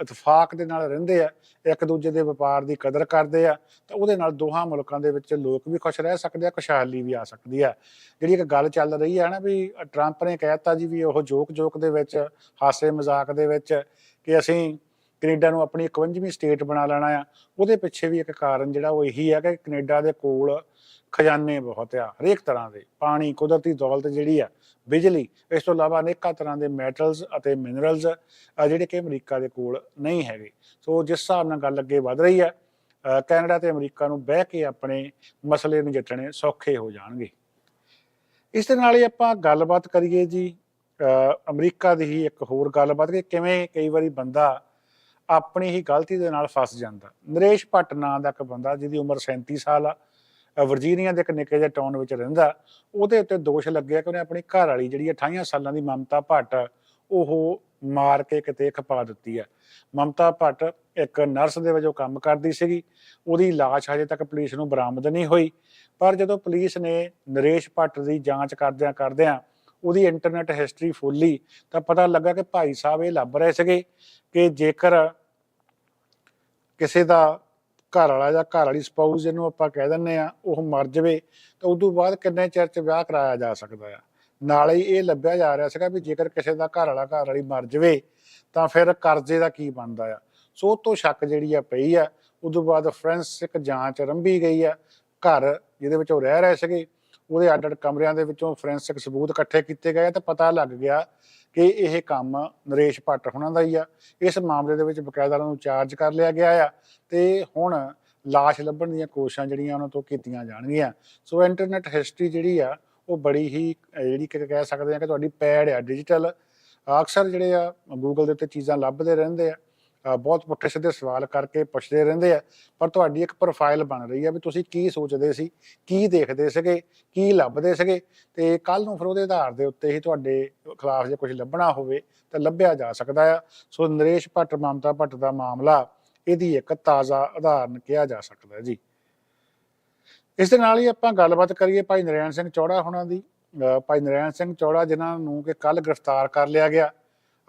ਇਤਫਾਕ ਦੇ ਨਾਲ ਰਹਿੰਦੇ ਆ, ਇੱਕ ਦੂਜੇ ਦੇ ਵਪਾਰ ਦੀ ਕਦਰ ਕਰਦੇ ਆ, ਤਾਂ ਉਹਦੇ ਨਾਲ ਦੋਹਾਂ ਮੁਲਕਾਂ ਦੇ ਵਿੱਚ ਲੋਕ ਵੀ ਖੁਸ਼ ਰਹਿ ਸਕਦੇ ਆ, ਖੁਸ਼ਹਾਲੀ ਵੀ ਆ ਸਕਦੀ ਆ। ਜਿਹੜੀ ਇੱਕ ਗੱਲ ਚੱਲ ਰਹੀ ਹੈ ਨਾ ਵੀ ਟਰੰਪ ਨੇ ਕਹਿਤਾ ਜੀ ਵੀ ਉਹ ਜੋਕ ਜੋਕ ਦੇ ਵਿੱਚ ਹਾਸੇ ਮਜ਼ਾਕ ਦੇ ਵਿੱਚ ਕਿ ਅਸੀਂ ਕੈਨੇਡਾ ਨੂੰ ਆਪਣੀ 51ਵੀਂ ਸਟੇਟ ਬਣਾ ਲੈਣਾ ਆ। ਉਹਦੇ ਪਿੱਛੇ ਵੀ ਇੱਕ ਕਾਰਨ ਜਿਹੜਾ ਉਹ ਇਹੀ ਹੈ ਕਿ ਕੈਨੇਡਾ ਦੇ ਕੋਲ ਖਜ਼ਾਨੇ ਬਹੁਤ ਆ, ਹਰੇਕ ਤਰ੍ਹਾਂ ਦੇ, ਪਾਣੀ, ਕੁਦਰਤੀ ਦੌਲਤ ਜਿਹੜੀ ਆ, ਬਿਜਲੀ, ਇਸ ਤੋਂ ਇਲਾਵਾ ਅਨੇਕਾਂ ਤਰ੍ਹਾਂ ਦੇ ਮੈਟਲਸ ਅਤੇ ਮਿਨਰਲਸ ਜਿਹੜੇ ਕਿ ਅਮਰੀਕਾ ਦੇ ਕੋਲ ਨਹੀਂ ਹੈਗੇ। ਸੋ ਜਿਸ ਹਿਸਾਬ ਨਾਲ ਗੱਲ ਅੱਗੇ ਵਧ ਰਹੀ ਹੈ ਕੈਨੇਡਾ ਤੇ ਅਮਰੀਕਾ ਨੂੰ ਬਹਿ ਕੇ ਆਪਣੇ ਮਸਲੇ ਨਜਿੱਠਣੇ ਸੌਖੇ ਹੋ ਜਾਣਗੇ। ਇਸ ਦੇ ਨਾਲ ਹੀ ਆਪਾਂ ਗੱਲਬਾਤ ਕਰੀਏ ਜੀ ਅਹ ਅਮਰੀਕਾ ਦੀ ਹੀ ਇੱਕ ਹੋਰ ਗੱਲਬਾਤ ਕਿ ਕਿਵੇਂ ਕਈ ਵਾਰੀ ਬੰਦਾ ਆਪਣੀ ਹੀ ਗਲਤੀ ਦੇ ਨਾਲ ਫਸ ਜਾਂਦਾ। ਨਰੇਸ਼ ਭੱਟ ਨਾਂ ਦਾ ਇੱਕ ਬੰਦਾ ਜਿਹਦੀ ਉਮਰ 37 ਸਾਲ ਆ ਵਰਜੀਨੀਆ ਦੇ ਇੱਕ ਨਿੱਕੇ ਜਿਹੇ ਟਾਊਨ ਵਿੱਚ ਰਹਿੰਦਾ। ਉਹਦੇ ਉੱਤੇ ਦੋਸ਼ ਲੱਗਿਆ ਕਿ ਉਹਨੇ ਆਪਣੀ ਘਰ ਵਾਲੀ ਜਿਹੜੀ 28 ਸਾਲਾਂ ਦੀ ਮਮਤਾ ਭੱਟ, ਉਹ ਮਾਰ ਕੇ ਕਿਤੇ ਖਪਾ ਦਿੱਤੀ ਹੈ ਮਮਤਾ ਭੱਟ ਇੱਕ ਨਰਸ ਦੇ ਵਜੋਂ ਕੰਮ ਕਰਦੀ ਸੀਗੀ। ਉਹਦੀ ਲਾਸ਼ ਹਜੇ ਤੱਕ ਪੁਲਿਸ ਨੂੰ ਬਰਾਮਦ ਨਹੀਂ ਹੋਈ। ਪਰ ਜਦੋਂ ਪੁਲਿਸ ਨੇ ਨਰੇਸ਼ ਭੱਟ ਦੀ ਜਾਂਚ ਕਰਦਿਆਂ ਕਰਦਿਆਂ ਉਹਦੀ ਇੰਟਰਨੈਟ ਹਿਸਟਰੀ ਫੋਲੀ ਤਾਂ ਪਤਾ ਲੱਗਾ ਕਿ ਭਾਈ ਸਾਹਿਬ ਇਹ ਲੱਭ ਰਹੇ ਸੀਗੇ ਕਿ ਜੇਕਰ ਕਿਸੇ ਦਾ ਘਰ ਵਾਲਾ ਜਾਂ ਘਰ ਵਾਲੀ ਸਪਾਊਸ ਜਿਹਨੂੰ ਆਪਾਂ ਕਹਿ ਦਿੰਨੇ ਆ ਉਹ ਮਰ ਜਾਵੇ, ਤਾਂ ਉਦੋਂ ਬਾਅਦ ਕਿੰਨੇ ਚਿਰ ਚ ਵਿਆਹ ਕਰਾਇਆ ਜਾ ਸਕਦਾ ਆ। ਨਾਲ ਹੀ ਇਹ ਲੱਭਿਆ ਜਾ ਰਿਹਾ ਸੀਗਾ ਵੀ ਜੇਕਰ ਕਿਸੇ ਦਾ ਘਰ ਵਾਲਾ ਘਰ ਵਾਲੀ ਮਰ ਜਾਵੇ, ਤਾਂ ਫਿਰ ਕਰਜ਼ੇ ਦਾ ਕੀ ਬਣਦਾ ਆ। ਸੋ ਉਹ ਤੋਂ ਸ਼ੱਕ ਜਿਹੜੀ ਆ ਪਈ ਆ ਉਦੋਂ ਬਾਅਦ ਫੋਰੈਂਸਿਕ ਜਾਂਚ ਰੰਭੀ ਗਈ ਆ, ਘਰ ਜਿਹਦੇ ਵਿੱਚ ਉਹ ਰਹਿ ਰਹੇ ਸੀਗੇ ਉਹਦੇ ਅੱਡ ਅੱਡ ਕਮਰਿਆਂ ਦੇ ਵਿੱਚੋਂ ਫੋਰੈਂਸਿਕ ਸਬੂਤ ਇਕੱਠੇ ਕੀਤੇ ਗਏ ਤੇ ਪਤਾ ਲੱਗ ਗਿਆ ਕਿ ਇਹ ਕੰਮ ਨਰੇਸ਼ ਭੱਟ ਹੁਣਾਂ ਦਾ ਹੀ ਆ। ਇਸ ਮਾਮਲੇ ਦੇ ਵਿੱਚ ਬਕਾਇਦਾ ਨੂੰ ਚਾਰਜ ਕਰ ਲਿਆ ਗਿਆ ਆ ਤੇ ਹੁਣ ਲਾਸ਼ ਲੱਭਣ ਦੀਆਂ ਕੋਸ਼ਿਸ਼ਾਂ ਜਿਹੜੀਆਂ ਉਹਨਾਂ ਤੋਂ ਕੀਤੀਆਂ ਜਾਣਗੀਆਂ। ਸੋ ਇੰਟਰਨੈਟ ਹਿਸਟਰੀ ਜਿਹੜੀ ਆ, ਉਹ ਬੜੀ ਹੀ ਜਿਹੜੀ ਕਿ ਕਹਿ ਸਕਦੇ ਆ ਕਿ ਤੁਹਾਡੀ ਪੈੜ ਆ ਡਿਜੀਟਲ ਅਕਸਰ ਜਿਹੜੇ ਆ ਗੂਗਲ ਦੇ ਉੱਤੇ ਚੀਜ਼ਾਂ ਲੱਭਦੇ ਰਹਿੰਦੇ ਆ। ਬਹੁਤ ਪੁੱਠੇ ਸਿੱਧੇ ਸਵਾਲ ਕਰਕੇ ਪੁੱਛਦੇ ਰਹਿੰਦੇ ਆ, ਪਰ ਤੁਹਾਡੀ ਇੱਕ ਪ੍ਰੋਫਾਈਲ ਬਣ ਰਹੀ ਆ ਵੀ ਤੁਸੀਂ ਕੀ ਸੋਚਦੇ ਸੀ, ਕੀ ਦੇਖਦੇ ਸੀਗੇ, ਕੀ ਲੱਭਦੇ ਸੀਗੇ ਤੇ ਕੱਲ ਨੂੰ ਫਿਰ ਉਹਦੇ ਆਧਾਰ ਦੇ ਉੱਤੇ ਹੀ ਤੁਹਾਡੇ ਖਿਲਾਫ ਜੇ ਕੁਝ ਲੱਭਣਾ ਹੋਵੇ ਤਾਂ ਲੱਭਿਆ ਜਾ ਸਕਦਾ ਆ। ਸੋ ਨਰੇਸ਼ ਭੱਟ, ਮਮਤਾ ਭੱਟ ਦਾ ਮਾਮਲਾ ਇਹਦੀ ਇੱਕ ਤਾਜ਼ਾ ਉਦਾਹਰਨ ਕਿਹਾ ਜਾ ਸਕਦਾ ਹੈ ਜੀ। ਇਸ ਦੇ ਨਾਲ ਹੀ ਆਪਾਂ ਗੱਲਬਾਤ ਕਰੀਏ ਭਾਈ ਨਰੈਣ ਸਿੰਘ ਚੌੜਾ ਹੁਣਾਂ ਦੀ। ਅਹ ਭਾਈ ਨਰੈਣ ਸਿੰਘ ਚੌੜਾ ਜਿਨ੍ਹਾਂ ਨੂੰ ਕਿ ਕੱਲ ਗ੍ਰਿਫਤਾਰ ਕਰ ਲਿਆ ਗਿਆ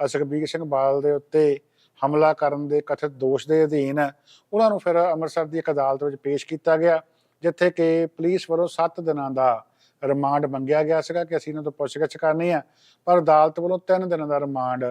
ਸੁਖਬੀਰ ਸਿੰਘ ਬਾਦਲ ਦੇ ਉੱਤੇ ਹਮਲਾ ਕਰਨ ਦੇ ਕਥਿਤ ਦੋਸ਼ ਦੇ ਅਧੀਨ ਉਹਨਾਂ ਨੂੰ ਫਿਰ ਅੰਮ੍ਰਿਤਸਰ ਦੀ ਇੱਕ ਅਦਾਲਤ ਵਿੱਚ ਪੇਸ਼ ਕੀਤਾ ਗਿਆ, ਜਿੱਥੇ ਕਿ ਪੁਲਿਸ ਵੱਲੋਂ 7 ਦਿਨਾਂ ਦਾ ਰਿਮਾਂਡ ਮੰਗਿਆ ਗਿਆ ਸੀਗਾ ਕਿ ਅਸੀਂ ਇਹਨਾਂ ਤੋਂ ਪੁੱਛਗਿੱਛ ਕਰਨੀ ਆ, ਪਰ ਅਦਾਲਤ ਵੱਲੋਂ 3 ਦਿਨਾਂ ਦਾ ਰਿਮਾਂਡ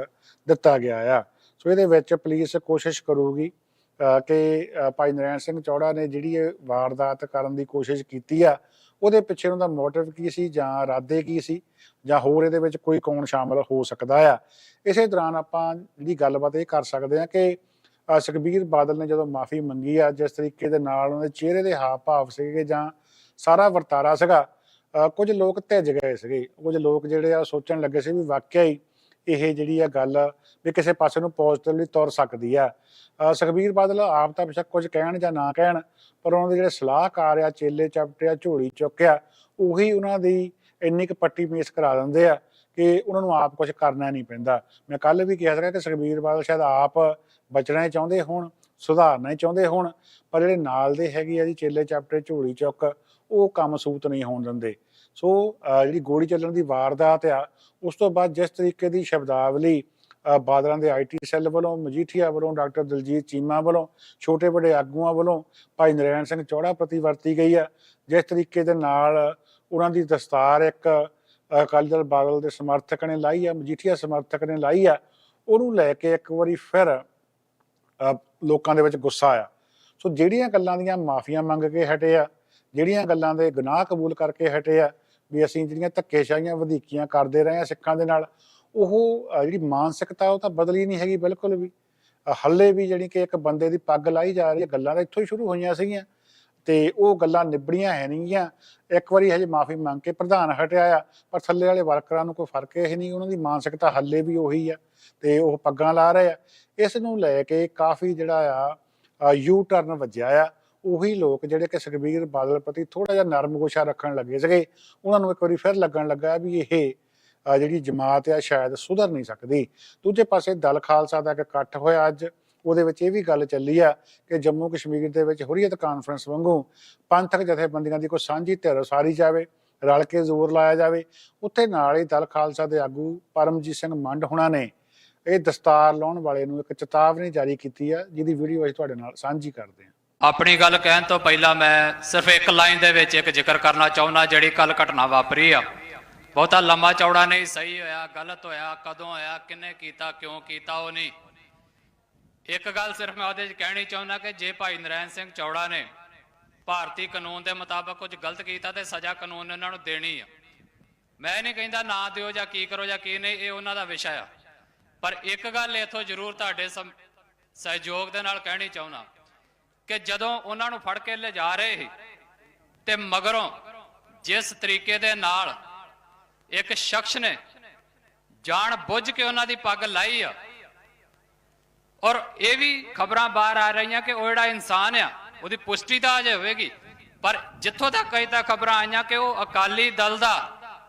ਦਿੱਤਾ ਗਿਆ ਆ। ਸੋ ਇਹਦੇ ਵਿੱਚ ਪੁਲਿਸ ਕੋਸ਼ਿਸ਼ ਕਰੂਗੀ, ਅਹ, ਕਿ ਭਾਈ ਨਰੈਣ ਸਿੰਘ ਚੌੜਾ ਨੇ ਜਿਹੜੀ ਇਹ ਵਾਰਦਾਤ ਕਰਨ ਦੀ ਕੋਸ਼ਿਸ਼ ਕੀਤੀ ਆ ਉਹਦੇ ਪਿੱਛੇ ਉਹਨਾਂ ਦਾ ਮੋਟਿਵ ਕੀ ਸੀ ਜਾਂ ਇਰਾਦੇ ਕੀ ਸੀ ਜਾਂ ਹੋਰ ਇਹਦੇ ਵਿੱਚ ਕੋਈ ਕੌਣ ਸ਼ਾਮਲ ਹੋ ਸਕਦਾ ਆ। ਇਸੇ ਦੌਰਾਨ ਆਪਾਂ ਜਿਹੜੀ ਗੱਲਬਾਤ ਇਹ ਕਰ ਸਕਦੇ ਹਾਂ ਕਿ ਸੁਖਬੀਰ ਬਾਦਲ ਨੇ ਜਦੋਂ ਮਾਫੀ ਮੰਗੀ ਆ, ਜਿਸ ਤਰੀਕੇ ਦੇ ਨਾਲ ਉਹਦੇ ਚਿਹਰੇ ਦੇ ਹਾਵ ਭਾਵ ਸੀਗੇ ਜਾਂ ਸਾਰਾ ਵਰਤਾਰਾ ਸੀਗਾ ਕੁਝ ਲੋਕ ਧਿੱਜ ਗਏ ਸੀਗੇ। ਕੁਝ ਲੋਕ ਜਿਹੜੇ ਆ ਉਹ ਸੋਚਣ ਲੱਗੇ ਸੀ ਵੀ ਵਾਕਿਆ ਹੀ ਇਹ ਜਿਹੜੀ ਆ ਗੱਲ ਵੀ ਕਿਸੇ ਪਾਸੇ ਨੂੰ ਪੋਜ਼ਿਟਿਵਲੀ ਤੁਰ ਸਕਦੀ ਆ। ਸੁਖਬੀਰ ਬਾਦਲ ਆਪ ਤਾਂ ਬੇਸ਼ੱਕ ਕੁਝ ਕਹਿਣ ਜਾਂ ਨਾ ਕਹਿਣ, ਪਰ ਉਹਨਾਂ ਦੇ ਜਿਹੜੇ ਸਲਾਹਕਾਰ ਆ, ਚੇਲੇ ਚਪਟਿਆ ਝੋਲੀ ਚੁੱਕਿਆ ਉਹੀ ਉਹਨਾਂ ਦੀ ਇੰਨੀ ਕੁ ਪੱਟੀ ਮੇਸ ਕਰਾ ਦਿੰਦੇ ਆ ਕਿ ਉਹਨਾਂ ਨੂੰ ਆਪ ਕੁਝ ਕਰਨਾ ਨਹੀਂ ਪੈਂਦਾ। ਮੈਂ ਕੱਲ ਵੀ ਕਿਹਾ ਸੀਗਾ ਕਿ ਸੁਖਬੀਰ ਬਾਦਲ ਸ਼ਾਇਦ ਆਪ ਬਚਣਾ ਹੀ ਚਾਹੁੰਦੇ ਹੋਣ, ਸੁਧਾਰਨਾ ਹੀ ਚਾਹੁੰਦੇ ਹੋਣ, ਪਰ ਜਿਹੜੇ ਨਾਲ ਦੇ ਹੈਗੇ ਆ ਜੀ, ਚੇਲੇ ਚਪਟੇ, ਝੋਲੀ ਚੁੱਕ, ਉਹ ਕੰਮ ਸੂਤ ਨਹੀਂ ਹੋਣ ਦਿੰਦੇ। ਸੋ ਜਿਹੜੀ ਗੋਲੀ ਚੱਲਣ ਦੀ ਵਾਰਦਾਤ ਆ, ਉਸ ਤੋਂ ਬਾਅਦ ਜਿਸ ਤਰੀਕੇ ਦੀ ਸ਼ਬਦਾਵਲੀ ਬਾਦਲਾਂ ਦੇ ਆਈਟੀ ਸੈੱਲ ਵੱਲੋਂ, ਮਜੀਠੀਆ ਵੱਲੋਂ, ਡਾਕਟਰ ਦਲਜੀਤ ਚੀਮਾ ਵੱਲੋਂ, ਛੋਟੇ ਵੱਡੇ ਆਗੂਆਂ ਵੱਲੋਂ ਭਾਈ ਨਰੈਣ ਸਿੰਘ ਚੌੜਾ ਪ੍ਰਤੀ ਵਰਤੀ ਗਈ ਆ। ਜਿਸ ਤਰੀਕੇ ਦੇ ਨਾਲ ਉਹਨਾਂ ਦੀ ਦਸਤਾਰ ਇੱਕ ਅਕਾਲੀ ਦਲ ਬਾਦਲ ਦੇ ਸਮਰਥਕ ਨੇ ਲਾਈ ਆ, ਮਜੀਠੀਆ ਸਮਰਥਕ ਨੇ ਲਾਈ ਆ, ਉਹਨੂੰ ਲੈ ਕੇ ਇੱਕ ਵਾਰੀ ਫਿਰ ਲੋਕਾਂ ਦੇ ਵਿੱਚ ਗੁੱਸਾ ਆ ਸੋ, ਜਿਹੜੀਆਂ ਗੱਲਾਂ ਦੀਆਂ ਮਾਫੀਆਂ ਮੰਗ ਕੇ ਹਟੇ ਆ, ਜਿਹੜੀਆਂ ਗੱਲਾਂ ਦੇ ਗੁਨਾਹ ਕਬੂਲ ਕਰਕੇ ਹਟੇ ਆ ਵੀ ਅਸੀਂ ਜਿਹੜੀਆਂ ਧੱਕੇਸ਼ਾਹੀਆਂ ਵਧੀਕੀਆਂ ਕਰਦੇ ਰਹੇ ਆ ਸਿੱਖਾਂ ਦੇ ਨਾਲ, ਉਹ ਜਿਹੜੀ ਮਾਨਸਿਕਤਾ ਉਹ ਤਾਂ ਬਦਲੀ ਨਹੀਂ ਹੈਗੀ ਬਿਲਕੁਲ ਵੀ। ਅਹ, ਹੱਲੇ ਵੀ ਜਿਹੜੀ ਕਿ ਇੱਕ ਬੰਦੇ ਦੀ ਪੱਗ ਲਾਈ ਜਾ ਰਹੀ ਹੈ, ਗੱਲਾਂ ਤਾਂ ਇੱਥੋਂ ਹੀ ਸ਼ੁਰੂ ਹੋਈਆਂ ਸੀਗੀਆਂ ਤੇ ਉਹ ਗੱਲਾਂ ਨਿਬੜੀਆਂ ਹੈ ਨਹੀਂਗੀਆਂ ਇੱਕ ਵਾਰੀ ਹਜੇ ਮਾਫੀ ਮੰਗ ਕੇ ਪ੍ਰਧਾਨ ਹਟਿਆ ਆ, ਪਰ ਥੱਲੇ ਵਾਲੇ ਵਰਕਰਾਂ ਨੂੰ ਕੋਈ ਫ਼ਰਕ ਇਹ ਨਹੀਂ, ਉਹਨਾਂ ਦੀ ਮਾਨਸਿਕਤਾ ਹੱਲੇ ਵੀ ਉਹੀ ਆ ਤੇ ਉਹ ਪੱਗਾਂ ਲਾ ਰਹੇ ਆ। ਇਸ ਨੂੰ ਲੈ ਕੇ ਕਾਫੀ ਜਿਹੜਾ ਆ ਯੂ ਟਰਨ ਵੱਜਿਆ ਆ। ਉਹੀ ਲੋਕ ਜਿਹੜੇ ਕਿ ਸੁਖਬੀਰ ਬਾਦਲ ਪ੍ਰਤੀ ਥੋੜਾ ਜਿਹਾ ਨਰਮ ਗੋਸ਼ਾ ਰੱਖਣ ਲੱਗੇ ਸੀਗੇ, ਉਹਨਾਂ ਨੂੰ ਇੱਕ ਵਾਰੀ ਫਿਰ ਲੱਗਣ ਲੱਗਾ ਵੀ ਇਹ ਜਿਹੜੀ ਜਮਾਤ ਆ, ਸ਼ਾਇਦ ਸੁਧਰ ਨਹੀਂ ਸਕਦੀ। ਦੂਜੇ ਪਾਸੇ ਦਲ ਖਾਲਸਾ ਦਾ ਇੱਕ ਇਕੱਠ ਹੋਇਆ ਅੱਜ, ਉਹਦੇ ਵਿੱਚ ਇਹ ਵੀ ਗੱਲ ਚੱਲੀ ਆ ਕਿ ਜੰਮੂ ਕਸ਼ਮੀਰ ਦੇ ਵਿੱਚ ਹੁਰੀਅਤ ਕਾਨਫਰੰਸ ਵਾਂਗੂ ਪੰਥਕ ਜਥੇਬੰਦੀਆਂ ਦੀ ਕੋਈ ਸਾਂਝੀ ਧਿਰ ਸਾਰੀ ਜਾਵੇ, ਰਲ ਕੇ ਜ਼ੋਰ ਲਾਇਆ ਜਾਵੇ। ਉੱਥੇ ਨਾਲ ਹੀ ਦਲ ਖਾਲਸਾ ਦੇ ਆਗੂ ਪਰਮਜੀਤ ਸਿੰਘ ਮੰਡ ਹੁਣਾਂ ਨੇ ਇਹ ਦਸਤਾਰ ਲਾਉਣ ਵਾਲੇ ਨੂੰ ਇੱਕ ਚੇਤਾਵਨੀ ਜਾਰੀ ਕੀਤੀ ਆ, ਜਿਹਦੀ ਵੀਡੀਓ ਅਸੀਂ ਤੁਹਾਡੇ ਨਾਲ ਸਾਂਝੀ ਕਰਦੇ ਹਾਂ। ਆਪਣੀ ਗੱਲ ਕਹਿਣ ਤੋਂ ਪਹਿਲਾਂ ਮੈਂ ਸਿਰਫ ਇੱਕ ਲਾਈਨ ਦੇ ਵਿੱਚ ਇੱਕ ਜ਼ਿਕਰ ਕਰਨਾ ਚਾਹੁੰਦਾ ਜਿਹੜੀ ਕੱਲ ਘਟਨਾ ਵਾਪਰੀ ਆ। ਬਹੁਤਾ ਲੰਮਾ ਚੌੜਾ ਨਹੀਂ, ਸਹੀ ਹੋਇਆ, ਗਲਤ ਹੋਇਆ, ਕਦੋਂ ਹੋਇਆ ਕਿੰਨੇ ਕੀਤਾ, ਕਿਉਂ ਕੀਤਾ, ਉਹ ਨਹੀਂ। ਇੱਕ ਗੱਲ ਸਿਰਫ ਮੈਂ ਉਹਦੇ 'ਚ ਕਹਿਣੀ ਚਾਹੁੰਦਾ ਕਿ ਜੇ ਭਾਈ ਨਰੈਣ ਸਿੰਘ ਚੌੜਾ ਨੇ ਭਾਰਤੀ ਕਾਨੂੰਨ ਦੇ ਮੁਤਾਬਕ ਕੁਝ ਗਲਤ ਕੀਤਾ ਤੇ ਸਜ਼ਾ ਕਾਨੂੰਨ ਨੇ ਉਹਨਾਂ ਨੂੰ ਦੇਣੀ ਆ। ਮੈਂ ਨਹੀਂ ਕਹਿੰਦਾ ਨਾ ਦਿਓ ਜਾਂ ਕੀ ਕਰੋ ਜਾਂ ਕੀ ਨਹੀਂ, ਇਹ ਉਹਨਾਂ ਦਾ ਵਿਸ਼ਾ ਆ। ਪਰ ਇੱਕ ਗੱਲ ਇਥੋਂ ਜ਼ਰੂਰ ਤੁਹਾਡੇ ਸਮ- ਸਹਿਯੋਗ ਦੇ ਨਾਲ ਕਹਿਣੀ ਚਾਹੁੰਦਾ। ਕਿ ਜਦੋਂ ਉਹਨਾਂ ਨੂੰ ਫੜ ਕੇ ਲਿਜਾ ਰਹੇ ਸੀ ਤੇ ਮਗਰੋਂ ਜਿਸ ਤਰੀਕੇ ਦੇ ਨਾਲ ਇੱਕ ਸ਼ਖਸ ਨੇ ਜਾਣ ਬੁੱਝ ਕੇ ਉਹਨਾਂ ਦੀ ਪੱਗ ਲਾਈ ਆ, ਔਰ ਇਹ ਵੀ ਖਬਰਾਂ ਬਾਹਰ ਆ ਰਹੀਆਂ ਕਿ ਉਹ ਜਿਹੜਾ ਇਨਸਾਨ ਆ, ਉਹਦੀ ਪੁਸ਼ਟੀ ਤਾਂ ਅਜੇ ਹੋਵੇਗੀ, ਪਰ ਜਿੱਥੋਂ ਤੱਕ ਕਈ ਤਾਂ ਖਬਰਾਂ ਆਈਆਂ ਕਿ ਉਹ ਅਕਾਲੀ ਦਲ ਦਾ,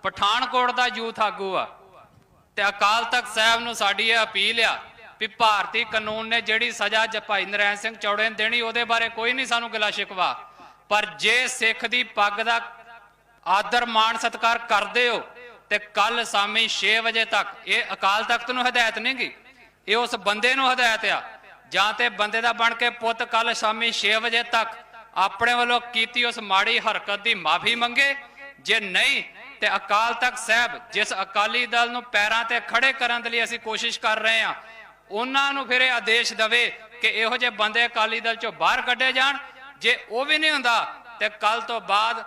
ਪਠਾਨਕੋਟ ਦਾ ਯੂਥ ਆਗੂ ਆ, ਤੇ ਅਕਾਲ ਤਖਤ ਸਾਹਿਬ ਨੂੰ ਸਾਡੀ ਇਹ ਅਪੀਲ ਆ ਵੀ ਭਾਰਤੀ ਕਾਨੂੰਨ ਨੇ ਜਿਹੜੀ ਸਜ਼ਾ ਜ ਨਰੈਣ ਸਿੰਘ ਚੌੜੇ ਨੂੰ ਦੇਣੀ, ਉਹਦੇ ਬਾਰੇ ਕੋਈ ਨਹੀਂ ਸਾਨੂੰ ਗਿਲਾ ਸ਼ਿਕਵਾ। ਪਰ ਜੇ ਸਿੱਖ ਦੀ ਪੱਗ ਦਾ ਆਦਰ, ਮਾਣ, ਸਤਿਕਾਰ ਕਰਦੇ ਹੋ, ਤੇ ਕੱਲ ਸ਼ਾਮੀ 6 ਵਜੇ ਤੱਕ ਇਹ ਅਕਾਲ ਤਖਤ ਨੂੰ ਹਦਾਇਤ ਨਹੀਂ ਗੀ। ਇਹ ਉਸ ਬੰਦੇ ਨੂੰ ਹਦਾਇਤ ਆ। ਜਾਂ ਤੇ ਬੰਦੇ ਦਾ ਬਣ ਕੇ ਪੁੱਤ ਕੱਲ ਸ਼ਾਮੀ 6 ਵਜੇ ਤੱਕ ਆਪਣੇ ਵੱਲੋਂ ਕੀਤੀ ਉਸ ਮਾੜੀ ਹਰਕਤ ਦੀ ਮਾਫੀ ਮੰਗੇ। ਜੇ ਨਹੀਂ, ਤੇ ਅਕਾਲ ਤਖਤ ਸਾਹਿਬ ਜਿਸ ਅਕਾਲੀ ਦਲ ਨੂੰ ਪੈਰਾਂ ਤੇ ਖੜੇ ਕਰਨ ਦੇ ਲਈ ਅਸੀਂ ਕੋਸ਼ਿਸ਼ ਕਰ ਰਹੇ ਹਾਂ ਉਹਨਾਂ ਨੂੰ ਫਿਰ ਇਹ ਆਦੇਸ਼ ਦਵੇ ਕਿ ਇਹੋ ਜਿਹੇ ਬੰਦੇ ਅਕਾਲੀ ਦਲ ਚੋਂ ਬਾਹਰ ਕੱਢੇ ਜਾਣ। ਜੇ ਉਹ ਵੀ ਨਹੀਂ ਹੁੰਦਾ ਤੇ ਕੱਲ ਤੋਂ ਬਾਅਦ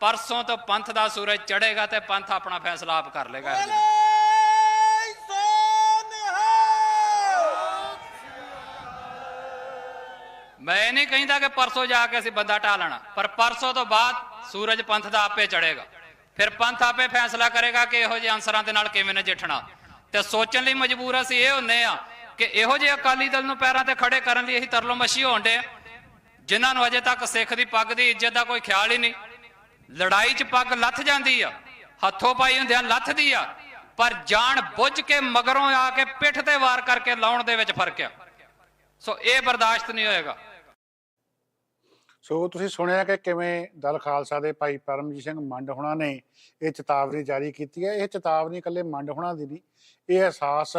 ਪਰਸੋਂ ਤੋਂ ਪੰਥ ਦਾ ਸੂਰਜ ਚੜ੍ਹੇਗਾ ਤੇ ਪੰਥ ਆਪਣਾ ਫੈਸਲਾ ਆਪ ਕਰ ਲੇਗਾ। ਮੈਂ ਨਹੀਂ ਕਹਿੰਦਾ ਕਿ ਪਰਸੋਂ ਜਾ ਕੇ ਅਸੀਂ ਬੰਦਾ ਢਾ ਲੈਣਾ ਪਰ ਪਰਸੋਂ ਤੋਂ ਬਾਅਦ ਸੂਰਜ ਪੰਥ ਦਾ ਆਪੇ ਚੜ੍ਹੇਗਾ। ਫਿਰ ਪੰਥ ਆਪੇ ਫੈਸਲਾ ਕਰੇਗਾ ਕਿ ਇਹੋ ਜਿਹੇ ਅਨਸਰਾਂ ਦੇ ਨਾਲ ਕਿਵੇਂ ਨਜਿੱਠਣਾ। ਤੇ ਸੋਚਣ ਲਈ ਮਜਬੂਰ ਅਸੀਂ ਇਹ ਹੁੰਨੇ ਆ ਕਿ ਇਹੋ ਜਿਹੇ ਅਕਾਲੀ ਦਲ ਨੂੰ ਪੈਰਾਂ ਤੇ ਖੜੇ ਕਰਨ ਲਈ ਅਸੀਂ ਤਰਲੋ ਮੱਛੀ ਹੋਣ ਦੇ ਜਿਨ੍ਹਾਂ ਨੂੰ ਅਜੇ ਤੱਕ ਸਿੱਖ ਦੀ ਪੱਗ ਦੀ ਇੱਜ਼ਤ ਦਾ ਕੋਈ ਖਿਆਲ ਹੀ ਨਹੀਂ। ਲੜਾਈ 'ਚ ਪੱਗ ਲੱਥ ਜਾਂਦੀ ਆ, ਹੱਥੋਂ ਪਾਈ ਹੁੰਦਿਆਂ ਲੱਥਦੀ ਆ, ਪਰ ਜਾਣ ਬੁੱਝ ਕੇ ਮਗਰੋਂ ਆ ਕੇ ਪਿੱਠ ਤੇ ਵਾਰ ਕਰਕੇ ਲਾਉਣ ਦੇ ਵਿੱਚ ਫ਼ਰਕ ਆ। ਸੋ ਇਹ ਬਰਦਾਸ਼ਤ ਨਹੀਂ ਹੋਏਗਾ। ਸੋ ਤੁਸੀਂ ਸੁਣਿਆ ਕਿ ਕਿਵੇਂ ਦਲ ਖਾਲਸਾ ਦੇ ਭਾਈ ਪਰਮਜੀਤ ਸਿੰਘ ਮੰਡ ਹੋਣਾ ਨੇ ਇਹ ਚੇਤਾਵਨੀ ਜਾਰੀ ਕੀਤੀ ਹੈ। ਇਹ ਚੇਤਾਵਨੀ ਇਕੱਲੇ ਮੰਡ ਹੋਣਾ ਦੀ ਨਹੀਂ ਇਹ ਅਹਿਸਾਸ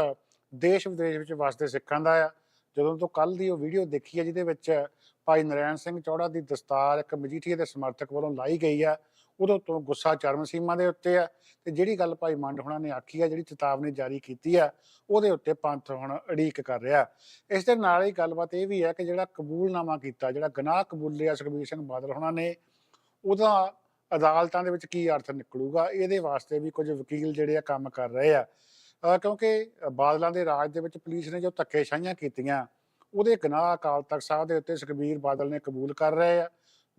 ਦੇਸ਼ ਵਿਦੇਸ਼ ਵਿੱਚ ਵਸਦੇ ਸਿੱਖਾਂ ਦਾ ਆ। ਜਦੋਂ ਤੋਂ ਕੱਲ ਦੀ ਉਹ ਵੀਡੀਓ ਦੇਖੀ ਹੈ ਜਿਹਦੇ ਵਿੱਚ ਭਾਈ ਨਰੈਣ ਸਿੰਘ ਚੌੜਾ ਦੀ ਦਸਤਾਰ ਇੱਕ ਮਜੀਠੀਏ ਦੇ ਸਮਰਥਕ ਵੱਲੋਂ ਲਾਈ ਗਈ ਆ, ਉਦੋਂ ਤੋਂ ਗੁੱਸਾ ਚਰਮ ਸੀਮਾ ਦੇ ਉੱਤੇ ਆ। ਤੇ ਜਿਹੜੀ ਗੱਲ ਭਾਈ ਮੰਡ ਹੋਣਾ ਨੇ ਆਖੀ ਆ, ਜਿਹੜੀ ਚੇਤਾਵਨੀ ਜਾਰੀ ਕੀਤੀ ਆ, ਉਹਦੇ ਉੱਤੇ ਪੰਥ ਹੁਣ ਅੜੀਕ ਕਰ ਰਿਹਾ। ਇਸ ਦੇ ਨਾਲ ਹੀ ਗੱਲਬਾਤ ਇਹ ਵੀ ਹੈ ਕਿ ਜਿਹੜਾ ਕਬੂਲਨਾਮਾ ਕੀਤਾ, ਜਿਹੜਾ ਗੁਨਾਹ ਕਬੂਲਿਆ ਸੁਖਬੀਰ ਸਿੰਘ ਬਾਦਲ ਹੋਣਾ ਨੇ, ਉਹਦਾ ਅਦਾਲਤਾਂ ਦੇ ਵਿੱਚ ਕੀ ਅਰਥ ਨਿਕਲੂਗਾ? ਇਹਦੇ ਵਾਸਤੇ ਵੀ ਕੁਝ ਵਕੀਲ ਜਿਹੜੇ ਆ ਕੰਮ ਕਰ ਰਹੇ ਆ। ਕਿਉਂਕਿ ਬਾਦਲਾਂ ਦੇ ਰਾਜ ਦੇ ਵਿੱਚ ਪੁਲਿਸ ਨੇ ਜੋ ਧੱਕੇਸ਼ਾਹੀਆਂ ਕੀਤੀਆਂ, ਉਹਦੇ ਗੁਨਾਹ ਅਕਾਲ ਤਖਤ ਸਾਹਿਬ ਦੇ ਉੱਤੇ ਸੁਖਬੀਰ ਬਾਦਲ ਨੇ ਕਬੂਲ ਕਰ ਰਹੇ ਆ,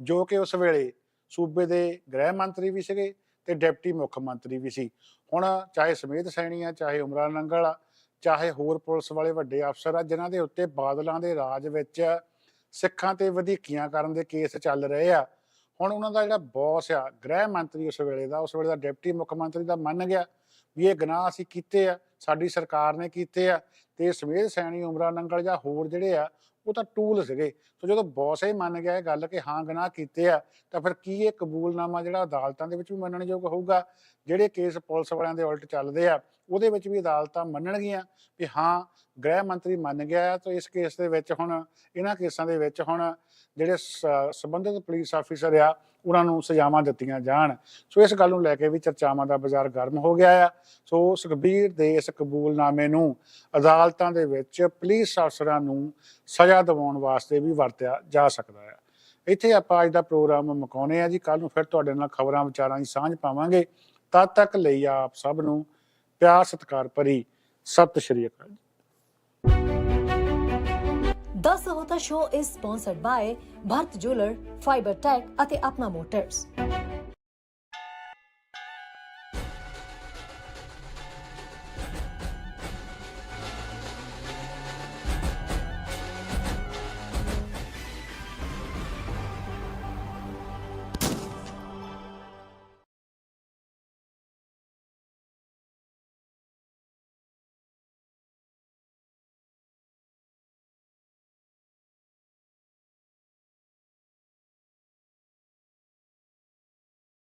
ਜੋ ਕਿ ਉਸ ਵੇਲੇ ਸੂਬੇ ਦੇ ਗ੍ਰਹਿ ਮੰਤਰੀ ਵੀ ਸੀਗੇ ਤੇ ਡਿਪਟੀ ਮੁੱਖ ਮੰਤਰੀ ਵੀ ਸੀ। ਹੁਣ ਚਾਹੇ ਸਮੇਤ ਸੈਣੀ ਆ, ਚਾਹੇ ਉਮਰਾ ਨੰਗਲ ਆ, ਚਾਹੇ ਹੋਰ ਪੁਲਿਸ ਵਾਲੇ ਵੱਡੇ ਅਫਸਰ ਆ, ਜਿਨ੍ਹਾਂ ਦੇ ਉੱਤੇ ਬਾਦਲਾਂ ਦੇ ਰਾਜ ਵਿੱਚ ਸਿੱਖਾਂ ਤੇ ਵਧੀਕੀਆਂ ਕਰਨ ਦੇ ਕੇਸ ਚੱਲ ਰਹੇ ਆ। ਹੁਣ ਉਹਨਾਂ ਦਾ ਜਿਹੜਾ ਬੌਸ ਆ, ਗ੍ਰਹਿ ਮੰਤਰੀ ਉਸ ਵੇਲੇ ਦਾ, ਉਸ ਵੇਲੇ ਦਾ ਡਿਪਟੀ ਮੁੱਖ ਮੰਤਰੀ ਦਾ ਮੰਨ ਗਿਆ। ਵੀ ਇਹ ਗੁਨਾਹ ਅਸੀਂ ਕੀਤੇ ਆ, ਸਾਡੀ ਸਰਕਾਰ ਨੇ ਕੀਤੇ ਆ ਤੇ ਸਮੇਧ ਸੈਣੀ ਉਮਰਾ ਨੰਗਲ ਜਾਂ ਹੋਰ ਜਿਹੜੇ ਆ, ਉਹ ਤਾਂ ਟੂਲ ਸੀਗੇ। ਸੋ ਜਦੋਂ ਬੌਸ ਹੀ ਮੰਨ ਗਿਆ ਇਹ ਗੱਲ ਕਿ ਹਾਂ ਗੁਨਾਹ ਕੀਤੇ ਆ, ਤਾਂ ਫਿਰ ਕੀ ਇਹ ਕਬੂਲਨਾਮਾ ਜਿਹੜਾ ਅਦਾਲਤਾਂ ਦੇ ਵਿੱਚ ਵੀ ਮੰਨਣਯੋਗ ਹੋਊਗਾ? ਜਿਹੜੇ ਕੇਸ ਪੁਲਿਸ ਵਾਲਿਆਂ ਦੇ ਉਲਟ ਚੱਲਦੇ ਆ, ਉਹਦੇ ਵਿੱਚ ਵੀ ਅਦਾਲਤਾਂ ਮੰਨਣਗੀਆਂ ਵੀ ਹਾਂ, ਗ੍ਰਹਿ ਮੰਤਰੀ ਮੰਨ ਗਿਆ ਤਾਂ ਇਸ ਕੇਸ ਦੇ ਵਿੱਚ ਹੁਣ, ਇਹਨਾਂ ਕੇਸਾਂ ਦੇ ਵਿੱਚ ਹੁਣ ਜਿਹੜੇ ਸ- ਸੰਬੰਧਿਤ ਪੁਲਿਸ ਆਫੀਸਰ ਆ ਉਹਨਾਂ ਨੂੰ ਸਜ਼ਾਵਾਂ ਦਿੱਤੀਆਂ ਜਾਣ। ਸੋ ਇਸ ਗੱਲ ਨੂੰ ਲੈ ਕੇ ਵੀ ਚਰਚਾਵਾਂ ਦਾ ਬਾਜ਼ਾਰ ਗਰਮ ਹੋ ਗਿਆ ਆ। ਸੋ ਸੁਖਬੀਰ ਦੇ ਇਸ ਕਬੂਲਨਾਮੇ ਨੂੰ ਅਦਾਲਤਾਂ ਦੇ ਵਿੱਚ ਪੁਲਿਸ ਅਫਸਰਾਂ ਨੂੰ ਸਜ਼ਾ ਦਿਵਾਉਣ ਵਾਸਤੇ ਵੀ ਵਰਤਿਆ ਜਾ ਸਕਦਾ ਹੈ ਇੱਥੇ ਆਪਾਂ ਅੱਜ ਦਾ ਪ੍ਰੋਗਰਾਮ ਮੁਕਾਉਨੇ ਆ ਜੀ। ਕੱਲ ਨੂੰ ਫਿਰ ਤੁਹਾਡੇ ਨਾਲ ਖਬਰਾਂ ਵਿਚਾਰਾਂ ਦੀ ਸਾਂਝ ਪਾਵਾਂਗੇ। ਤਦ ਤੱਕ ਲਈ ਆਪ ਸਭ ਨੂੰ ਪਿਆਰ ਸਤਿਕਾਰ ਭਰੀ। ਸਤਿ ਸ਼੍ਰੀ ਅਕਾਲ 10 ਸਹੂਲਤਾਂ ਸ਼ੋ ਇਸ sponsored by Bharat jeweller fibre tech ਅਤੇ ਆਪਣਾ ਮੋਟਰਸ